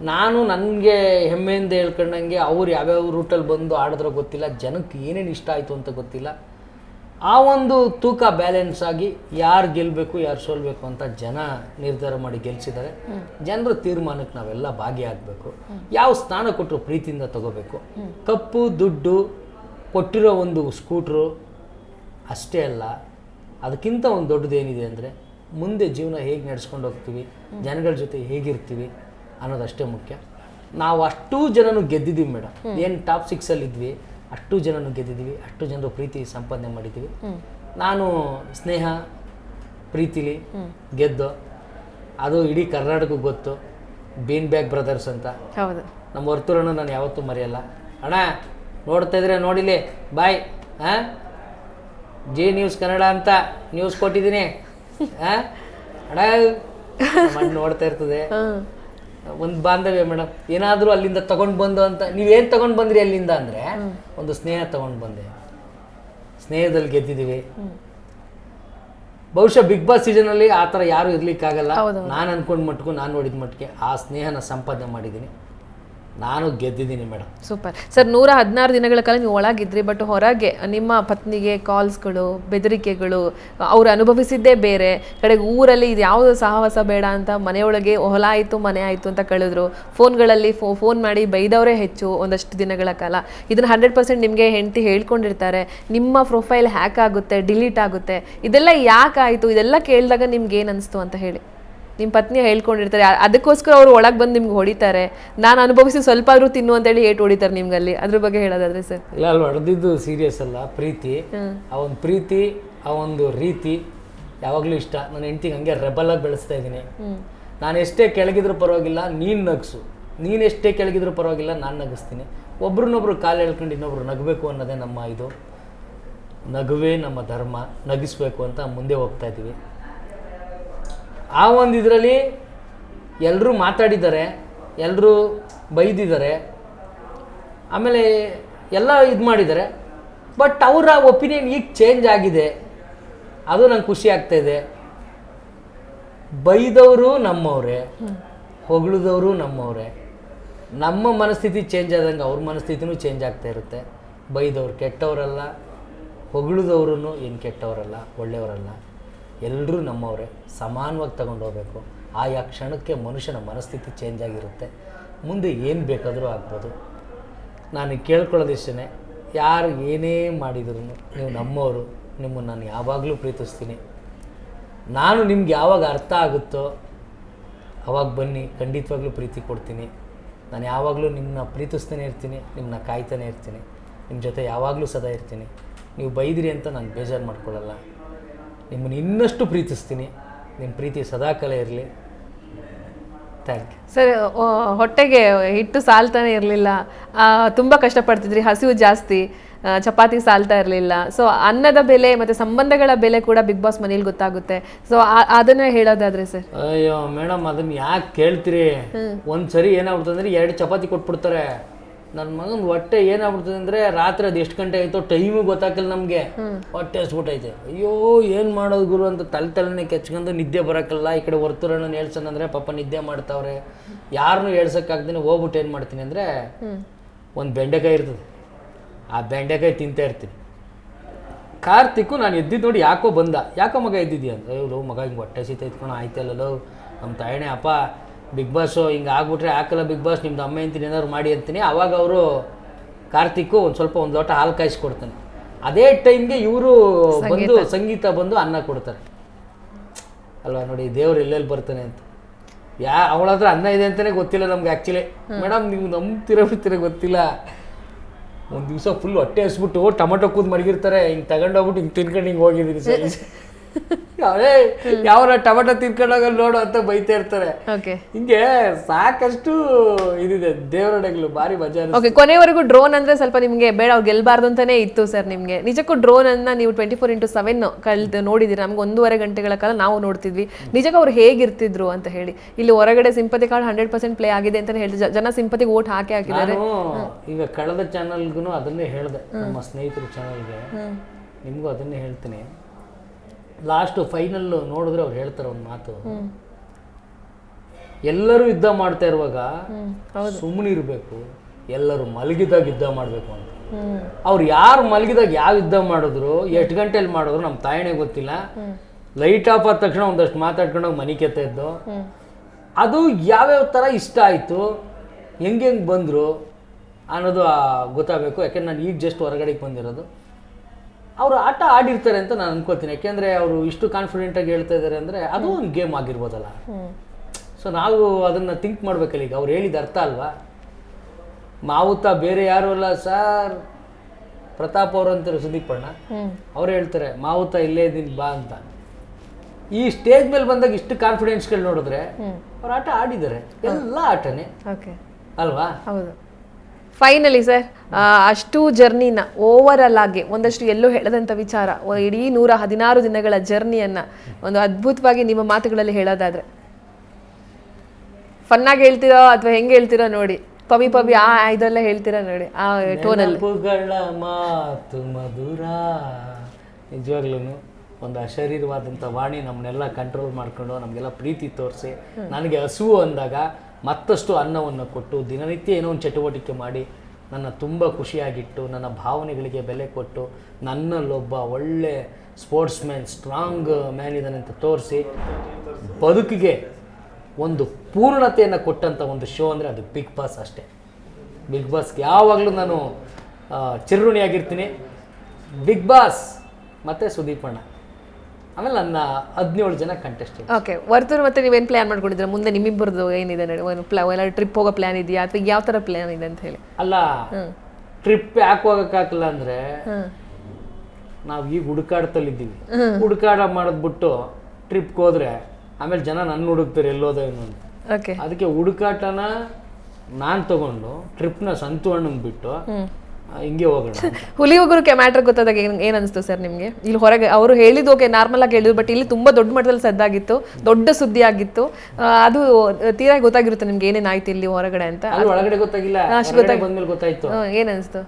ನಾನು ನನಗೆ ಹೆಮ್ಮೆಯಿಂದ ಹೇಳ್ಕೊಂಡಂಗೆ ಅವ್ರು ಯಾವ್ಯಾವ ರೂಟಲ್ಲಿ ಬಂದು ಆಡಿದ್ರೋ ಗೊತ್ತಿಲ್ಲ. ಜನಕ್ಕೆ ಏನೇನು ಇಷ್ಟ ಆಯಿತು ಅಂತ ಗೊತ್ತಿಲ್ಲ. ಆ ಒಂದು ತೂಕ ಬ್ಯಾಲೆನ್ಸ್ ಆಗಿ ಯಾರು ಗೆಲ್ಲಬೇಕು ಯಾರು ಸೋಲ್ಬೇಕು ಅಂತ ಜನ ನಿರ್ಧಾರ ಮಾಡಿ ಗೆಲ್ಸಿದ್ದಾರೆ. ಜನರ ತೀರ್ಮಾನಕ್ಕೆ ನಾವೆಲ್ಲ ಭಾಗಿಯಾಗಬೇಕು. ಯಾವ ಸ್ಥಾನ ಕೊಟ್ಟರು ಪ್ರೀತಿಯಿಂದ ತಗೋಬೇಕು. ಕಪ್ಪು ದುಡ್ಡು ಕೊಟ್ಟಿರೋ ಒಂದು ಸ್ಕೂಟ್ರು ಅಷ್ಟೇ ಅಲ್ಲ ಅದಕ್ಕಿಂತ ಒಂದು ದೊಡ್ಡದು ಏನಿದೆ ಅಂದರೆ ಮುಂದೆ ಜೀವನ ಹೇಗೆ ನಡೆಸ್ಕೊಂಡು ಹೋಗ್ತೀವಿ ಜನಗಳ ಜೊತೆ ಹೇಗಿರ್ತೀವಿ ಅನ್ನೋದಷ್ಟೇ ಮುಖ್ಯ. ನಾವು ಅಷ್ಟೂ ಜನನು ಗೆದ್ದಿದ್ದೀವಿ ಮೇಡಮ್. ಏನು ಟಾಪ್ ಸಿಕ್ಸಲ್ಲಿ ಇದ್ವಿ ಅಷ್ಟು ಜನನು ಗೆದ್ದಿದ್ದೀವಿ ಅಷ್ಟು ಜನರು ಪ್ರೀತಿ ಸಂಪಾದನೆ ಮಾಡಿದ್ದೀವಿ. ನಾನು ಸ್ನೇಹ ಪ್ರೀತಿಲಿ ಗೆದ್ದು ಅದು ಇಡೀ ಕರ್ನಾಟಕಕ್ಕೆ ಗೊತ್ತು ಬೀನ್ ಬ್ಯಾಗ್ ಬ್ರದರ್ಸ್ ಅಂತ ನಮ್ಮ ವರ್ತೂರನ್ನು ನಾನು ಯಾವತ್ತೂ ಮರೆಯಲ್ಲ. ಅಣ್ಣ ನೋಡ್ತಾ ಇದ್ರೆ ನೋಡಿಲಿ. ಬಾಯ್ ಹಾಂ ಜಿ ನ್ಯೂಸ್ ಕನ್ನಡ ಅಂತ ನ್ಯೂಸ್ ಕೊಟ್ಟಿದ್ದೀನಿ. ಹಾಂ ಅಣ್ಣ ನೋಡ್ತಾ ಇರ್ತದೆ. ಒಂದು ಬಾಂಧವ್ಯ ಮೇಡಮ್. ಏನಾದರೂ ಅಲ್ಲಿಂದ ತಗೊಂಡು ಬಂದು ಅಂತ ನೀವೇನು ತಗೊಂಡು ಬಂದ್ರಿ ಅಲ್ಲಿಂದ ಅಂದರೆ ಒಂದು ಸ್ನೇಹ ತಗೊಂಡು ಬಂದೆ. ಸ್ನೇಹದಲ್ಲಿ ಗೆದ್ದಿದ್ದೀವಿ. ಬಹುಶಃ ಬಿಗ್ ಬಾಸ್ ಸೀಸನಲ್ಲಿ ಆ ಥರ ಯಾರೂ ಇರ್ಲಿಕ್ಕಾಗಲ್ಲ. ನಾನು ಅನ್ಕೊಂಡ್ ಮಟ್ಟಿಗೂ ನಾನು ನೋಡಿದ ಮಟ್ಟಿಗೆ ಆ ಸ್ನೇಹನ ಸಂಪಾದನೆ ಮಾಡಿದ್ದೀನಿ. ನಾನು ಗೆದ್ದಿದ್ದೀನಿ ಮೇಡಮ್. ಸೂಪರ್. ಸರ್, ನೂರ ಹದಿನಾರು ದಿನಗಳ ಕಾಲ ನೀವು ಒಳಗಿದ್ರಿ, ಬಟ್ ಹೊರಗೆ ನಿಮ್ಮ ಪತ್ನಿಗೆ ಕಾಲ್ಸ್ಗಳು, ಬೆದರಿಕೆಗಳು, ಅವ್ರು ಅನುಭವಿಸಿದ್ದೇ ಬೇರೆ. ಕಡೆಗೆ ಊರಲ್ಲಿ ಇದು ಯಾವುದು ಸಾಹಸ ಬೇಡ ಅಂತ ಮನೆಯೊಳಗೆ ಹೊಲ ಆಯಿತು, ಮನೆ ಆಯಿತು ಅಂತ ಕಳೆದ್ರು. ಫೋನ್ಗಳಲ್ಲಿ ಫೋ, ಫೋನ್ ಮಾಡಿ ಬೈದವರೇ ಹೆಚ್ಚು ಒಂದಷ್ಟು ದಿನಗಳ ಕಾಲ. ಇದನ್ನು ಹಂಡ್ರೆಡ್ ಪರ್ಸೆಂಟ್ ನಿಮಗೆ ಹೆಂಡತಿ ಹೇಳ್ಕೊಂಡಿರ್ತಾರೆ. ನಿಮ್ಮ ಪ್ರೊಫೈಲ್ ಹ್ಯಾಕ್ ಆಗುತ್ತೆ, ಡಿಲೀಟ್ ಆಗುತ್ತೆ. ಇದೆಲ್ಲ ಯಾಕಾಯಿತು ಇದೆಲ್ಲ ಕೇಳಿದಾಗ ನಿಮ್ಗೆ ಏನು ಅನಿಸ್ತು ಅಂತ ಹೇಳಿ. ನಿಮ್ಮ ಪತ್ನಿ ಹೇಳ್ಕೊಂಡಿರ್ತಾರೆ. ಅದಕ್ಕೋಸ್ಕರ ಅವ್ರು ಒಳಗೆ ಬಂದು ನಿಮ್ಗೆ ಹೊಡಿತಾರೆ. ನಾನು ಅನುಭವಿಸಿ ಸ್ವಲ್ಪ ಆದರೂ ತಿನ್ನು ಅಂತೇಳಿ ಏಟ್ ಹೊಡಿತಾರೆ ನಿಮ್ಗಲ್ಲಿ. ಅದ್ರ ಬಗ್ಗೆ ಹೇಳೋದಾದ್ರೆ ಸರ್. ಇಲ್ಲ ಅಲ್ಲಿ ಹೊಡೆದಿದ್ದು ಸೀರಿಯಸ್ ಅಲ್ಲ. ಪ್ರೀತಿ. ಆ ಒಂದು ಪ್ರೀತಿ ಆ ಒಂದು ರೀತಿ ಯಾವಾಗಲೂ ಇಷ್ಟ. ನನ್ನ ಹೆಂಡ್ತಿಗೆ ಹಂಗೆ ರೆಬಲಾಗಿ ಬೆಳೆಸ್ತಾ ಇದ್ದೀನಿ. ನಾನು ಎಷ್ಟೇ ಕೆಳಗಿದ್ರೂ ಪರವಾಗಿಲ್ಲ ನೀನು ನಗಿಸು. ನೀನು ಎಷ್ಟೇ ಕೆಳಗಿದ್ರೂ ಪರವಾಗಿಲ್ಲ ನಾನು ನಗಿಸ್ತೀನಿ. ಒಬ್ರನ್ನೊಬ್ರು ಕಾಲು ಹೇಳ್ಕೊಂಡು ಇನ್ನೊಬ್ರು ನಗಬೇಕು ಅನ್ನೋದೇ ನಮ್ಮ ಇದು. ನಗುವೇ ನಮ್ಮ ಧರ್ಮ. ನಗಿಸ್ಬೇಕು ಅಂತ ಮುಂದೆ ಹೋಗ್ತಾ ಇದ್ದೀವಿ. ಆ ಒಂದು ಇದರಲ್ಲಿ ಎಲ್ಲರೂ ಮಾತಾಡಿದ್ದಾರೆ ಎಲ್ಲರೂ ಬೈದಿದ್ದಾರೆ, ಆಮೇಲೆ ಎಲ್ಲ ಇದು ಮಾಡಿದ್ದಾರೆ. ಬಟ್ ಅವರ ಒಪಿನಿಯನ್ ಈಗ ಚೇಂಜ್ ಆಗಿದೆ. ಅದು ನಂಗೆ ಖುಷಿ ಆಗ್ತಾ ಇದೆ. ಬೈದವರು ನಮ್ಮವ್ರೆ, ಹೊಗಳಿದವರು ನಮ್ಮವ್ರೆ. ನಮ್ಮ ಮನಸ್ಥಿತಿ ಚೇಂಜ್ ಆದಂಗೆ ಅವ್ರ ಮನಸ್ಥಿತಿನೂ ಚೇಂಜ್ ಆಗ್ತಾ ಇರುತ್ತೆ. ಬೈದವ್ರು ಕೆಟ್ಟವರಲ್ಲ ಹೊಗಳಿದವ್ರೂ ಏನು ಕೆಟ್ಟವರಲ್ಲ, ಒಳ್ಳೆಯವರಲ್ಲ. ಎಲ್ಲರೂ ನಮ್ಮವರೇ, ಸಮಾನವಾಗಿ ತಗೊಂಡು ಹೋಗಬೇಕು. ಆಯಾ ಕ್ಷಣಕ್ಕೆ ಮನುಷ್ಯನ ಮನಸ್ಥಿತಿ ಚೇಂಜ್ ಆಗಿರುತ್ತೆ. ಮುಂದೆ ಏನು ಬೇಕಾದರೂ ಆಗ್ಬೋದು. ನಾನು ಕೇಳ್ಕೊಳ್ಳೋದಿಷ್ಟೇ ಯಾರು ಏನೇ ಮಾಡಿದ್ರು ನೀವು ನಮ್ಮವರು, ನಿಮ್ಮನ್ನು ನಾನು ಯಾವಾಗಲೂ ಪ್ರೀತಿಸ್ತೀನಿ. ನಾನು ನಿಮ್ಗೆ ಯಾವಾಗ ಅರ್ಥ ಆಗುತ್ತೋ, ಅವಾಗ ಬನ್ನಿ, ಖಂಡಿತವಾಗ್ಲೂ ಪ್ರೀತಿ ಕೊಡ್ತೀನಿ. ನಾನು ಯಾವಾಗಲೂ ನಿಮ್ಮನ್ನ ಪ್ರೀತಿಸ್ತಾನೆ ಇರ್ತೀನಿ, ನಿಮ್ಮನ್ನ ಕಾಯ್ತಾನೆ ಇರ್ತೀನಿ. ನಿಮ್ಮ ಜೊತೆ ಯಾವಾಗಲೂ ಸದಾ ಇರ್ತೀನಿ. ನೀವು ಬೈದಿರಿ ಅಂತ ನಾನು ಬೇಜಾರು ಮಾಡ್ಕೊಳ್ಳಲ್ಲ. ನಿಮ್ಮನ್ನು ಇನ್ನಷ್ಟು ಪ್ರೀತಿಸ್ತೀನಿ. ನಿಮ್ಮ ಪ್ರೀತಿ ಸದಾಕಾಲ ಇರಲಿ. ಥ್ಯಾಂಕ್ ಯು ಸರ್ ಹೊಟ್ಟೆಗೆ ಹಿಟ್ಟು ಸಾಲ್ತಾನೆ ಇರಲಿಲ್ಲ. ತುಂಬ ಕಷ್ಟಪಡ್ತಿದ್ರಿ ಹಸಿವು ಜಾಸ್ತಿ ಚಪಾತಿ ಸಾಲ್ತಾ ಇರಲಿಲ್ಲ. ಸೊ ಅನ್ನದ ಬೆಲೆ ಮತ್ತು ಸಂಬಂಧಗಳ ಬೆಲೆ ಕೂಡ ಬಿಗ್ ಬಾಸ್ ಮನೇಲಿ ಗೊತ್ತಾಗುತ್ತೆ. ಸೊ ಅದನ್ನೇ ಹೇಳೋದಾದ್ರೆ ಸರ್. ಅಯ್ಯೋ ಮೇಡಮ್ ಅದನ್ನ ಯಾಕೆ ಕೇಳ್ತೀರಿ? ಒಂದು ಸರಿ ಏನಾಗ್ಬಿಡ್ತು ಅಂದರೆ ಎರಡು ಚಪಾತಿ ಕೊಟ್ಬಿಡ್ತಾರೆ. ನನ್ನ ಮಗನ ಹೊಟ್ಟೆ ಏನಾಗ್ಬಿಡ್ತದೆ ಅಂದರೆ ರಾತ್ರಿ ಅದು ಎಷ್ಟು ಗಂಟೆ ಆಯಿತೋ ಟೈಮು ಗೊತ್ತಾಗಲ್ಲ ನಮಗೆ. ಹೊಟ್ಟೆ ಹಸ್ಬಿಟ್ಟೈತೆ. ಅಯ್ಯೋ ಏನು ಮಾಡೋದು ಗುರು ಅಂತ ತಲೆ ತಲೆನೇ ಕೆಚ್ಕೊಂಡು ನಿದ್ದೆ ಬರೋಕ್ಕಲ್ಲ ಈ ಕಡೆ ವರ್ತುರನ್ನ ಹೇಳ್ಸೋಣಂದ್ರೆ ಪಾಪ ನಿದ್ದೆ ಮಾಡ್ತಾವ್ರೆ. ಯಾರನ್ನೂ ಹೇಳ್ಸೋಕ್ಕಾಗ್ದೇ ಹೋಗ್ಬಿಟ್ಟು ಏನು ಮಾಡ್ತೀನಿ ಅಂದರೆ ಒಂದು ಬೆಂಡೆಕಾಯಿ ಇರ್ತದೆ. ಆ ಬೆಂಡೆಕಾಯಿ ತಿಂತಾ ಇರ್ತೀನಿ. ಕಾರ್ತಿಕ್ಕು ನಾನು ಎದ್ದಿದ್ದು ನೋಡಿ ಯಾಕೋ ಬಂದ. ಯಾಕೋ ಮಗ ಎದ್ದಿದ್ಯಾ? ಅಂತ ಅಯ್ಯೋ ಮಗ ಹಿಂಗೆ ಹೊಟ್ಟೆ ಸೀತ ಇತ್ಕೊಂಡು ಆಯ್ತಲ್ಲೋ ನಮ್ಮ ತಾಯಣೆ ಅಪ್ಪ ಬಿಗ್ ಬಾಸು ಹಿಂಗೆ ಆಗ್ಬಿಟ್ರೆ ಹಾಕಲ್ಲ ಬಿಗ್ ಬಾಸ್ ನಿಮ್ದು ಅಮ್ಮ ಅಂತೀನಿ ಏನಾದ್ರು ಮಾಡಿ ಅಂತೀನಿ. ಅವಾಗ ಅವರು ಕಾರ್ತಿಕ್ಕು ಒಂದು ಸ್ವಲ್ಪ ಒಂದು ಲೋಟ ಹಾಲು ಕಾಯಿಸ್ಕೊಡ್ತಾನೆ. ಅದೇ ಟೈಮ್ಗೆ ಇವರು ಬಂದು ಸಂಗೀತ ಬಂದು ಅನ್ನ ಕೊಡ್ತಾರೆ. ಅಲ್ವಾ ನೋಡಿ ದೇವ್ರು ಎಲ್ಲೆಲ್ಲಿ ಬರ್ತಾನೆ ಅಂತ. ಯಾ ಅವಳ ಹತ್ರ ಅನ್ನ ಇದೆ ಅಂತಲೇ ಗೊತ್ತಿಲ್ಲ ನಮ್ಗೆ ಆ್ಯಕ್ಚುಲಿ ಮೇಡಮ್ ನೀವು ನಂಬ್ತಿರೋ ಬಿಡ್ತೀರ ಗೊತ್ತಿಲ್ಲ. ಒಂದು ದಿವಸ ಫುಲ್ ಹೊಟ್ಟೆ ಹಸ್ಬಿಟ್ಟು ಟೊಮೆಟೊ ಕೂದ್ ಮಡಗಿರ್ತಾರೆ. ಹಿಂಗೆ ತಗೊಂಡೋಗ್ಬಿಟ್ಟು ಹಿಂಗೆ ತಿನ್ಕೊಂಡು ಹಿಂಗೆ ಹೋಗಿದ್ದೀನಿ ಸರ್. ಅವೇ ಯಾವ ಟೊಮೆಟೊ ತಿನ್ಕೊಂಡಾಗ ನೋಡು ಅಂತ ಬೈತಾ ಇರ್ತಾರೆ. ಓಕೆ. ಹಿಂಗೆ ಸಾಕಷ್ಟು ಇದಿದೆ. ದೇವರಡೆಗಳು ಭಾರಿ ಮಜಾ ಓಕೆ ಕೊನೆವರೆಗೂ ಡ್ರೋನ್ ಅಂದ್ರೆ ಸ್ವಲ್ಪ ನಿಮಗೆ ಬೇಡ ಅವ್ರು ಗೆಲ್ಬಾರ್ದು ಅಂತಾನೆ ಇತ್ತು ಸರ್ ನಿಮಗೆ. ನಿಜಕ್ಕೂ ಡ್ರೋನ್ ಅನ್ನ ನೀವು ಟ್ವೆಂಟಿ ಫೋರ್ ಇಂಟು ಸೆವೆನ್ ಕಳೆದು ನೋಡಿದಿರಿ? ನಮ್ಗೆ ಒಂದೂವರೆ ಗಂಟೆಗಳ ಕಾಲ ನಾವು ನೋಡ್ತಿದ್ವಿ. ನಿಜಕ್ಕೂ ಅವ್ರು ಹೇಗಿರ್ತಿದ್ರು ಅಂತ ಹೇಳಿ. ಇಲ್ಲಿ ಹೊರಗಡೆ sympathy card hundred percent play ಆಗಿದೆ ಅಂತ ಹೇಳಿದ್ರು ಜನ ಸಿಂಪತಿಗೆ ಓಟ್ ಹಾಕಿ ಹಾಕಿದ್ದಾರೆ. ಈಗ ಕಳೆದ ಚಾನಲ್ಗೂ ಅದನ್ನೇ ಹೇಳಿದೆ. ನಮ್ಮ ಸ್ನೇಹಿತರ ಚಾನಲ್ಗೆ ನಿಮಗೂ ಅದನ್ನೇ ಹೇಳ್ತೀನಿ. ಲಾಸ್ಟು ಫೈನಲ್ ನೋಡಿದ್ರೆ ಅವ್ರು ಹೇಳ್ತಾರೆ ಒಂದು ಮಾತು. ಎಲ್ಲರೂ ಯುದ್ಧ ಮಾಡ್ತಾ ಇರುವಾಗ ಸುಮ್ಮನಿರ್ಬೇಕು ಎಲ್ಲರೂ ಮಲಗಿದಾಗ ಯುದ್ಧ ಮಾಡಬೇಕು ಅಂತ. ಅವ್ರು ಯಾರು ಮಲಗಿದಾಗ ಯಾವ ಯುದ್ಧ ಮಾಡಿದ್ರು ಎಷ್ಟು ಗಂಟೆಯಲ್ಲಿ ಮಾಡಿದ್ರು ನಮ್ಮ ತಾಯಿನೇ ಗೊತ್ತಿಲ್ಲ. ಲೈಟ್ ಆಫ್ ಆದ ತಕ್ಷಣ ಒಂದಷ್ಟು ಮಾತಾಡ್ಕೊಂಡು ಮನೆ ಕೆತ್ತ ಇದ್ದು. ಅದು ಯಾವ್ಯಾವ ಥರ ಇಷ್ಟ ಆಯಿತು ಹೆಂಗೆ ಹೆಂಗೆ ಬಂದರು ಅನ್ನೋದು ಗೊತ್ತಾಗಬೇಕು. ಯಾಕೆಂದ್ರೆ ನಾನು ಈಗ ಜಸ್ಟ್ ಹೊರಗಡೆಗೆ ಬಂದಿರೋದು. ಅವರು ಆಟ ಆಡಿರ್ತಾರೆ ಅಂತ ನಾನು ಅನ್ಕೋತೀನಿ ಯಾಕೆಂದರೆ ಅವರು ಇಷ್ಟು ಕಾನ್ಫಿಡೆಂಟಾಗಿ ಹೇಳ್ತಾ ಇದ್ದಾರೆ ಅಂದರೆ ಅದು ಒಂದು ಗೇಮ್ ಆಗಿರ್ಬೋದಲ್ಲ. ಸೊ ನಾವು ಅದನ್ನು ಥಿಂಕ್ ಮಾಡ್ಬೇಕಲ್ಲ ಈಗ. ಅವ್ರು ಹೇಳಿದ ಅರ್ಥ ಅಲ್ವಾ? ಮಾವುತ ಬೇರೆ ಯಾರು ಅಲ್ಲ ಸರ್. ಪ್ರತಾಪ್ ಅವರು ಅಂತಾರೆ ಸುದೀಪ್ ಅಣ್ಣ. ಅವ್ರು ಹೇಳ್ತಾರೆ ಮಾವುತ ಇಲ್ಲೇ ಇದ್ದೀನಿ ಬಾ ಅಂತ. ಈ ಸ್ಟೇಜ್ ಮೇಲೆ ಬಂದಾಗ ಇಷ್ಟು ಕಾನ್ಫಿಡೆನ್ಸ್ಗಳು ನೋಡಿದ್ರೆ ಅವ್ರು ಆಟ ಆಡಿದ್ದಾರೆ. ಎಲ್ಲ ಆಟನೇ. ಅಲ್ವಾ? ಹೌದು. ಫೈನಲಿ ಸರ್ ಅಷ್ಟು ಜರ್ನಿನ ಓವರ್ ಆಲ್ ಆಗಿ ಒಂದಷ್ಟು ಎಲ್ಲೋ ಹೇಳದಂತ ವಿಚಾರ ಇಡೀ ನೂರ ಹದಿನಾರು ದಿನಗಳ ಜರ್ನಿಯನ್ನ ಒಂದು ಅದ್ಭುತವಾಗಿ ನಿಮ್ಮ ಮಾತುಗಳಲ್ಲಿ ಹೇಳೋದಾದ್ರೆ. ಫನ್ನಾಗಿ ಹೇಳ್ತೀರೋ ಅಥವಾ ಹೆಂಗೆ ಹೇಳ್ತೀರೋ ನೋಡಿ ಪವಿ ಪವಿ ಆ ಇದೆಲ್ಲ ಹೇಳ್ತೀರಾ ನೋಡಿ ಆ ಟೋನಲ್ಲಿ ಮಾತು ಮಧುರ. ನಿಜವಾಗ್ಲೂ ಒಂದು ಅಶರೀರವಾದಂಥ ವಾಣಿ ನಮ್ಮನ್ನೆಲ್ಲ ಕಂಟ್ರೋಲ್ ಮಾಡ್ಕೊಂಡು ನಮಗೆಲ್ಲ ಪ್ರೀತಿ ತೋರಿಸಿ ನನಗೆ ಹಸುವು ಅಂದಾಗ ಮತ್ತಷ್ಟು ಅನ್ನವನ್ನು ಕೊಟ್ಟು ದಿನನಿತ್ಯ ಏನೋ ಒಂದು ಚಟುವಟಿಕೆ ಮಾಡಿ ನನ್ನ ತುಂಬ ಖುಷಿಯಾಗಿಟ್ಟು, ನನ್ನ ಭಾವನೆಗಳಿಗೆ ಬೆಲೆ ಕೊಟ್ಟು, ನನ್ನಲ್ಲೊಬ್ಬ ಒಳ್ಳೆ ಸ್ಪೋರ್ಟ್ಸ್ ಮ್ಯಾನ್ ಸ್ಟ್ರಾಂಗ್ ಮ್ಯಾನ್ ಇದ್ದಾನೆ ಅಂತ ತೋರಿಸಿ ಬದುಕಿಗೆ ಒಂದು ಪೂರ್ಣತೆಯನ್ನು ಕೊಟ್ಟಂಥ ಒಂದು ಶೋ ಅಂದರೆ ಅದು ಬಿಗ್ ಬಾಸ್ ಅಷ್ಟೇ. ಬಿಗ್ ಬಾಸ್ಗೆ ಯಾವಾಗಲೂ ನಾನು ಚಿರುಣಿಯಾಗಿರ್ತೀನಿ ಬಿಗ್ ಬಾಸ್ ಮತ್ತು ಸುದೀಪ್ ಅಣ್ಣ. ಆಮೇಲೆ ನನ್ನ ಹದಿನೇಳು ಜನ ಕಂಟೆಸ್ಟೆಂಟ್ ಓಕೆ ವರ್ತೂರು ಮತ್ತೆ ನೀವೇನು ಪ್ಲಾನ್ ಮಾಡ್ಕೊಂಡಿದ್ರೆ ಮುಂದೆ ನಿಮ್ಮಿಬ್ಬರದು ಏನಿದೆ? ಎಲ್ಲ ಟ್ರಿಪ್ ಹೋಗೋ ಪ್ಲಾನ್ ಇದೆಯಾ? ಅಥವಾ ಯಾವ ಥರ ಪ್ಲಾನ್ ಇದೆ ಅಂತ ಹೇಳಿ. ಅಲ್ಲ ಟ್ರಿಪ್ ಯಾಕೆ ಹೋಗೋಕ್ಕಾಗಲ್ಲ ಅಂದರೆ ನಾವು ಈಗ ಹುಡುಕಾಡ್ತಲ್ಲಿದ್ದೀವಿ. ಹುಡುಕಾಡ ಮಾಡಿದ್ಬಿಟ್ಟು ಟ್ರಿಪ್ಗೆ ಹೋದ್ರೆ ಆಮೇಲೆ ಜನ ನನ್ನ ಹುಡುಕ್ತಾರೆ ಎಲ್ಲೋದೇನು ಅಂತ ಓಕೆ ಅದಕ್ಕೆ ಹುಡುಕಾಟನ ನಾನು ತಗೊಂಡು ಟ್ರಿಪ್ನ ಸಂತು ಅಣ್ಣಂಗೆ ಬಿಟ್ಟು ಹಿಂಗೆ ಹೋಗೋಣ ಹುಲಿ ಉಗುರು ಮ್ಯಾಟ್ರ್ ಗೊತ್ತಾದಾಗ ಏನು ಏನ್ ಅನಿಸ್ತು ಸರ್ ನಿಮಗೆ? ಇಲ್ಲಿ ಹೊರಗೆ ಅವರು ಹೇಳಿದ್ದು ಓಕೆ ನಾರ್ಮಲ್ ಆಗಿ ಹೇಳಿದ್ರು ಬಟ್ ಇಲ್ಲಿ ತುಂಬಾ ದೊಡ್ಡ ಮಟ್ಟದಲ್ಲಿ ಸದ್ದಾಗಿತ್ತು ದೊಡ್ಡ ಸುದ್ದಿ ಆಗಿತ್ತು. ಅದು ತೀರಾ ಗೊತ್ತಾಗಿರುತ್ತೆ ನಿಮ್ಗೆ ಏನೇನು ಆಯ್ತು ಇಲ್ಲಿ ಹೊರಗಡೆ ಅಂತ. ಒಳಗಡೆ ಗೊತ್ತಾಗಿಲ್ಲ ಹೊರಗಡೆ ಬಂದ್ಮೇಲೆ ಗೊತ್ತಾಯ್ತು. ಏನು ಅನಿಸ್ತು?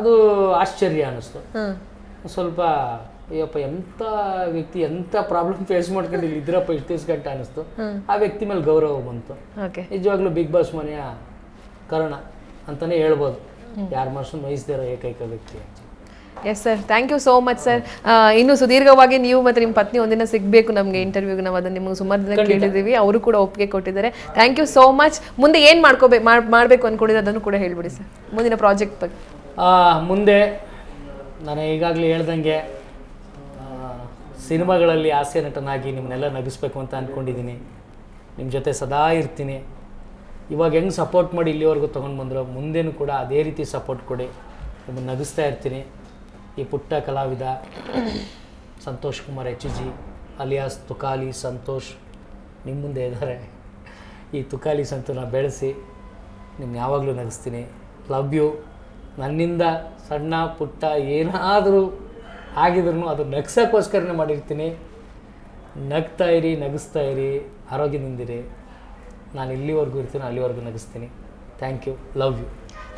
ಅದು ಆಶ್ಚರ್ಯ ಅನಿಸ್ತು. ಸ್ವಲ್ಪ ಅಯ್ಯಪ್ಪ ಎಂಥ ವ್ಯಕ್ತಿ ಎಂಥ ಪ್ರಾಬ್ಲಮ್ ಫೇಸ್ ಮಾಡ್ಕೊಂಡು ಇಲ್ಲಿ ಇದ್ರಪ್ಪ ಇಷ್ಟು ಗಂಟೆ ಅನಿಸ್ತು. ಆ ವ್ಯಕ್ತಿ ಮೇಲೆ ಗೌರವ ಬಂತು. ಓಕೆ ನಿಜವಾಗ್ಲೂ ಬಿಗ್ ಬಾಸ್ ಮನೆಯ ಕರ್ಣ ಅಂತಾನೆ ಹೇಳ್ಬೋದು. ಯಾರ ಮನಸ್ಸು ನೋಯಿಸದೇ ಇರೋ ಏಕೈಕ ವ್ಯಕ್ತಿ yes sir thank you so much sir ಇನ್ನು ಸುದೀರ್ಘವಾಗಿ ನೀವು ಮತ್ತೆ ನಿಮ್ಮ ಪತ್ನಿ ಒಂದಿನ ಸಿಗಬೇಕು ನಮಗೆ ಇಂಟರ್ವ್ಯೂಗೆ ನಾವು ಅದನ್ನು ನಿಮಗೆ ಸುಮಾರು ದಿನ ಕೇಳಿದ್ದೀವಿ ಅವರು ಕೂಡ ಒಪ್ಪಿಗೆ ಕೊಟ್ಟಿದ್ದಾರೆ. ಥ್ಯಾಂಕ್ ಯು ಸೋ ಮಚ್ ಮುಂದೆ ಏನು ಮಾಡ್ಕೋಬೇಕು ಮಾಡಬೇಕು ಅಂದ್ಕೊಂಡಿದ್ದೆ ಅದನ್ನು ಕೂಡ ಹೇಳ್ಬಿಡಿ ಸರ್ ಮುಂದಿನ ಪ್ರಾಜೆಕ್ಟ್ ಬಗ್ಗೆ. ಮುಂದೆ ನಾನು ಈಗಾಗಲೇ ಹೇಳ್ದಂಗೆ ಸಿನಿಮಾಗಳಲ್ಲಿ ಹಾಸ್ಯ ನಟನಾಗಿ ನಿಮ್ಮನ್ನೆಲ್ಲ ನಗಿಸ್ಬೇಕು ಅಂತ ಅಂದ್ಕೊಂಡಿದ್ದೀನಿ ನಿಮ್ಮ ಜೊತೆ ಸದಾ ಇರ್ತೀನಿ. ಇವಾಗ ಹೆಂಗೆ ಸಪೋರ್ಟ್ ಮಾಡಿ ಇಲ್ಲಿವರೆಗೂ ತೊಗೊಂಡು ಬಂದರು, ಮುಂದೇನು ಕೂಡ ಅದೇ ರೀತಿ ಸಪೋರ್ಟ್ ಕೊಡಿ. ನಿಮ್ಮನ್ನು ನಗಿಸ್ತಾ ಇರ್ತೀನಿ. ಈ ಪುಟ್ಟ ಕಲಾವಿದ Santosh Kumar H G alias Tukali Santosh ನಿಮ್ಮ ಮುಂದೆ ಇದ್ದಾರೆ ಈ ತುಕಾಲಿ ಸಂತೂನ ಬೆಳೆಸಿ ನಿಮ್ಗೆ ಯಾವಾಗಲೂ ನಗಿಸ್ತೀನಿ. ಲವ್ ಯು ನನ್ನಿಂದ ಸಣ್ಣ, ಪುಟ್ಟ ಏನಾದರೂ ಆಗಿದ್ರು ಅದು ನಗ್ಸೋಕ್ಕೋಸ್ಕರನೇ ಮಾಡಿರ್ತೀನಿ. ನಗ್ತಾ ಇರಿ, ನಗಿಸ್ತಾ ಇರಿ, ಆರೋಗ್ಯದಿಂದಿರಿ. ನಾನು ಇಲ್ಲಿವರೆಗೂ ಇರ್ತೀನಿ ಅಲ್ಲಿವರೆಗೂ ನಗಿಸ್ತೀನಿ. Thank you love you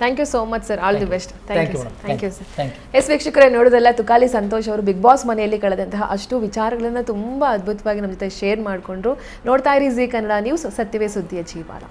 thank you so much sir all the best thank you. Thank you sir yes ವೀಕ್ಷಕರೇ ನೋಡೋದಲ್ಲ ತುಕಾಲಿ ಸಂತೋಷ್ ಅವರು ಬಿಗ್ ಬಾಸ್ ಮನೆಯಲ್ಲಿ ಕಳೆದಂತಹ ಅಷ್ಟು ವಿಚಾರಗಳನ್ನು ತುಂಬ ಅದ್ಭುತವಾಗಿ ನಮ್ಮ ಜೊತೆ ಶೇರ್ ಮಾಡಿಕೊಂಡ್ರು. ನೋಡ್ತಾ ಇರಿ ಜಿ ಕನ್ನಡ ನ್ಯೂಸ್ ಸತ್ಯವೇ ಸುದ್ದಿಯ ಜೀವಾಳ.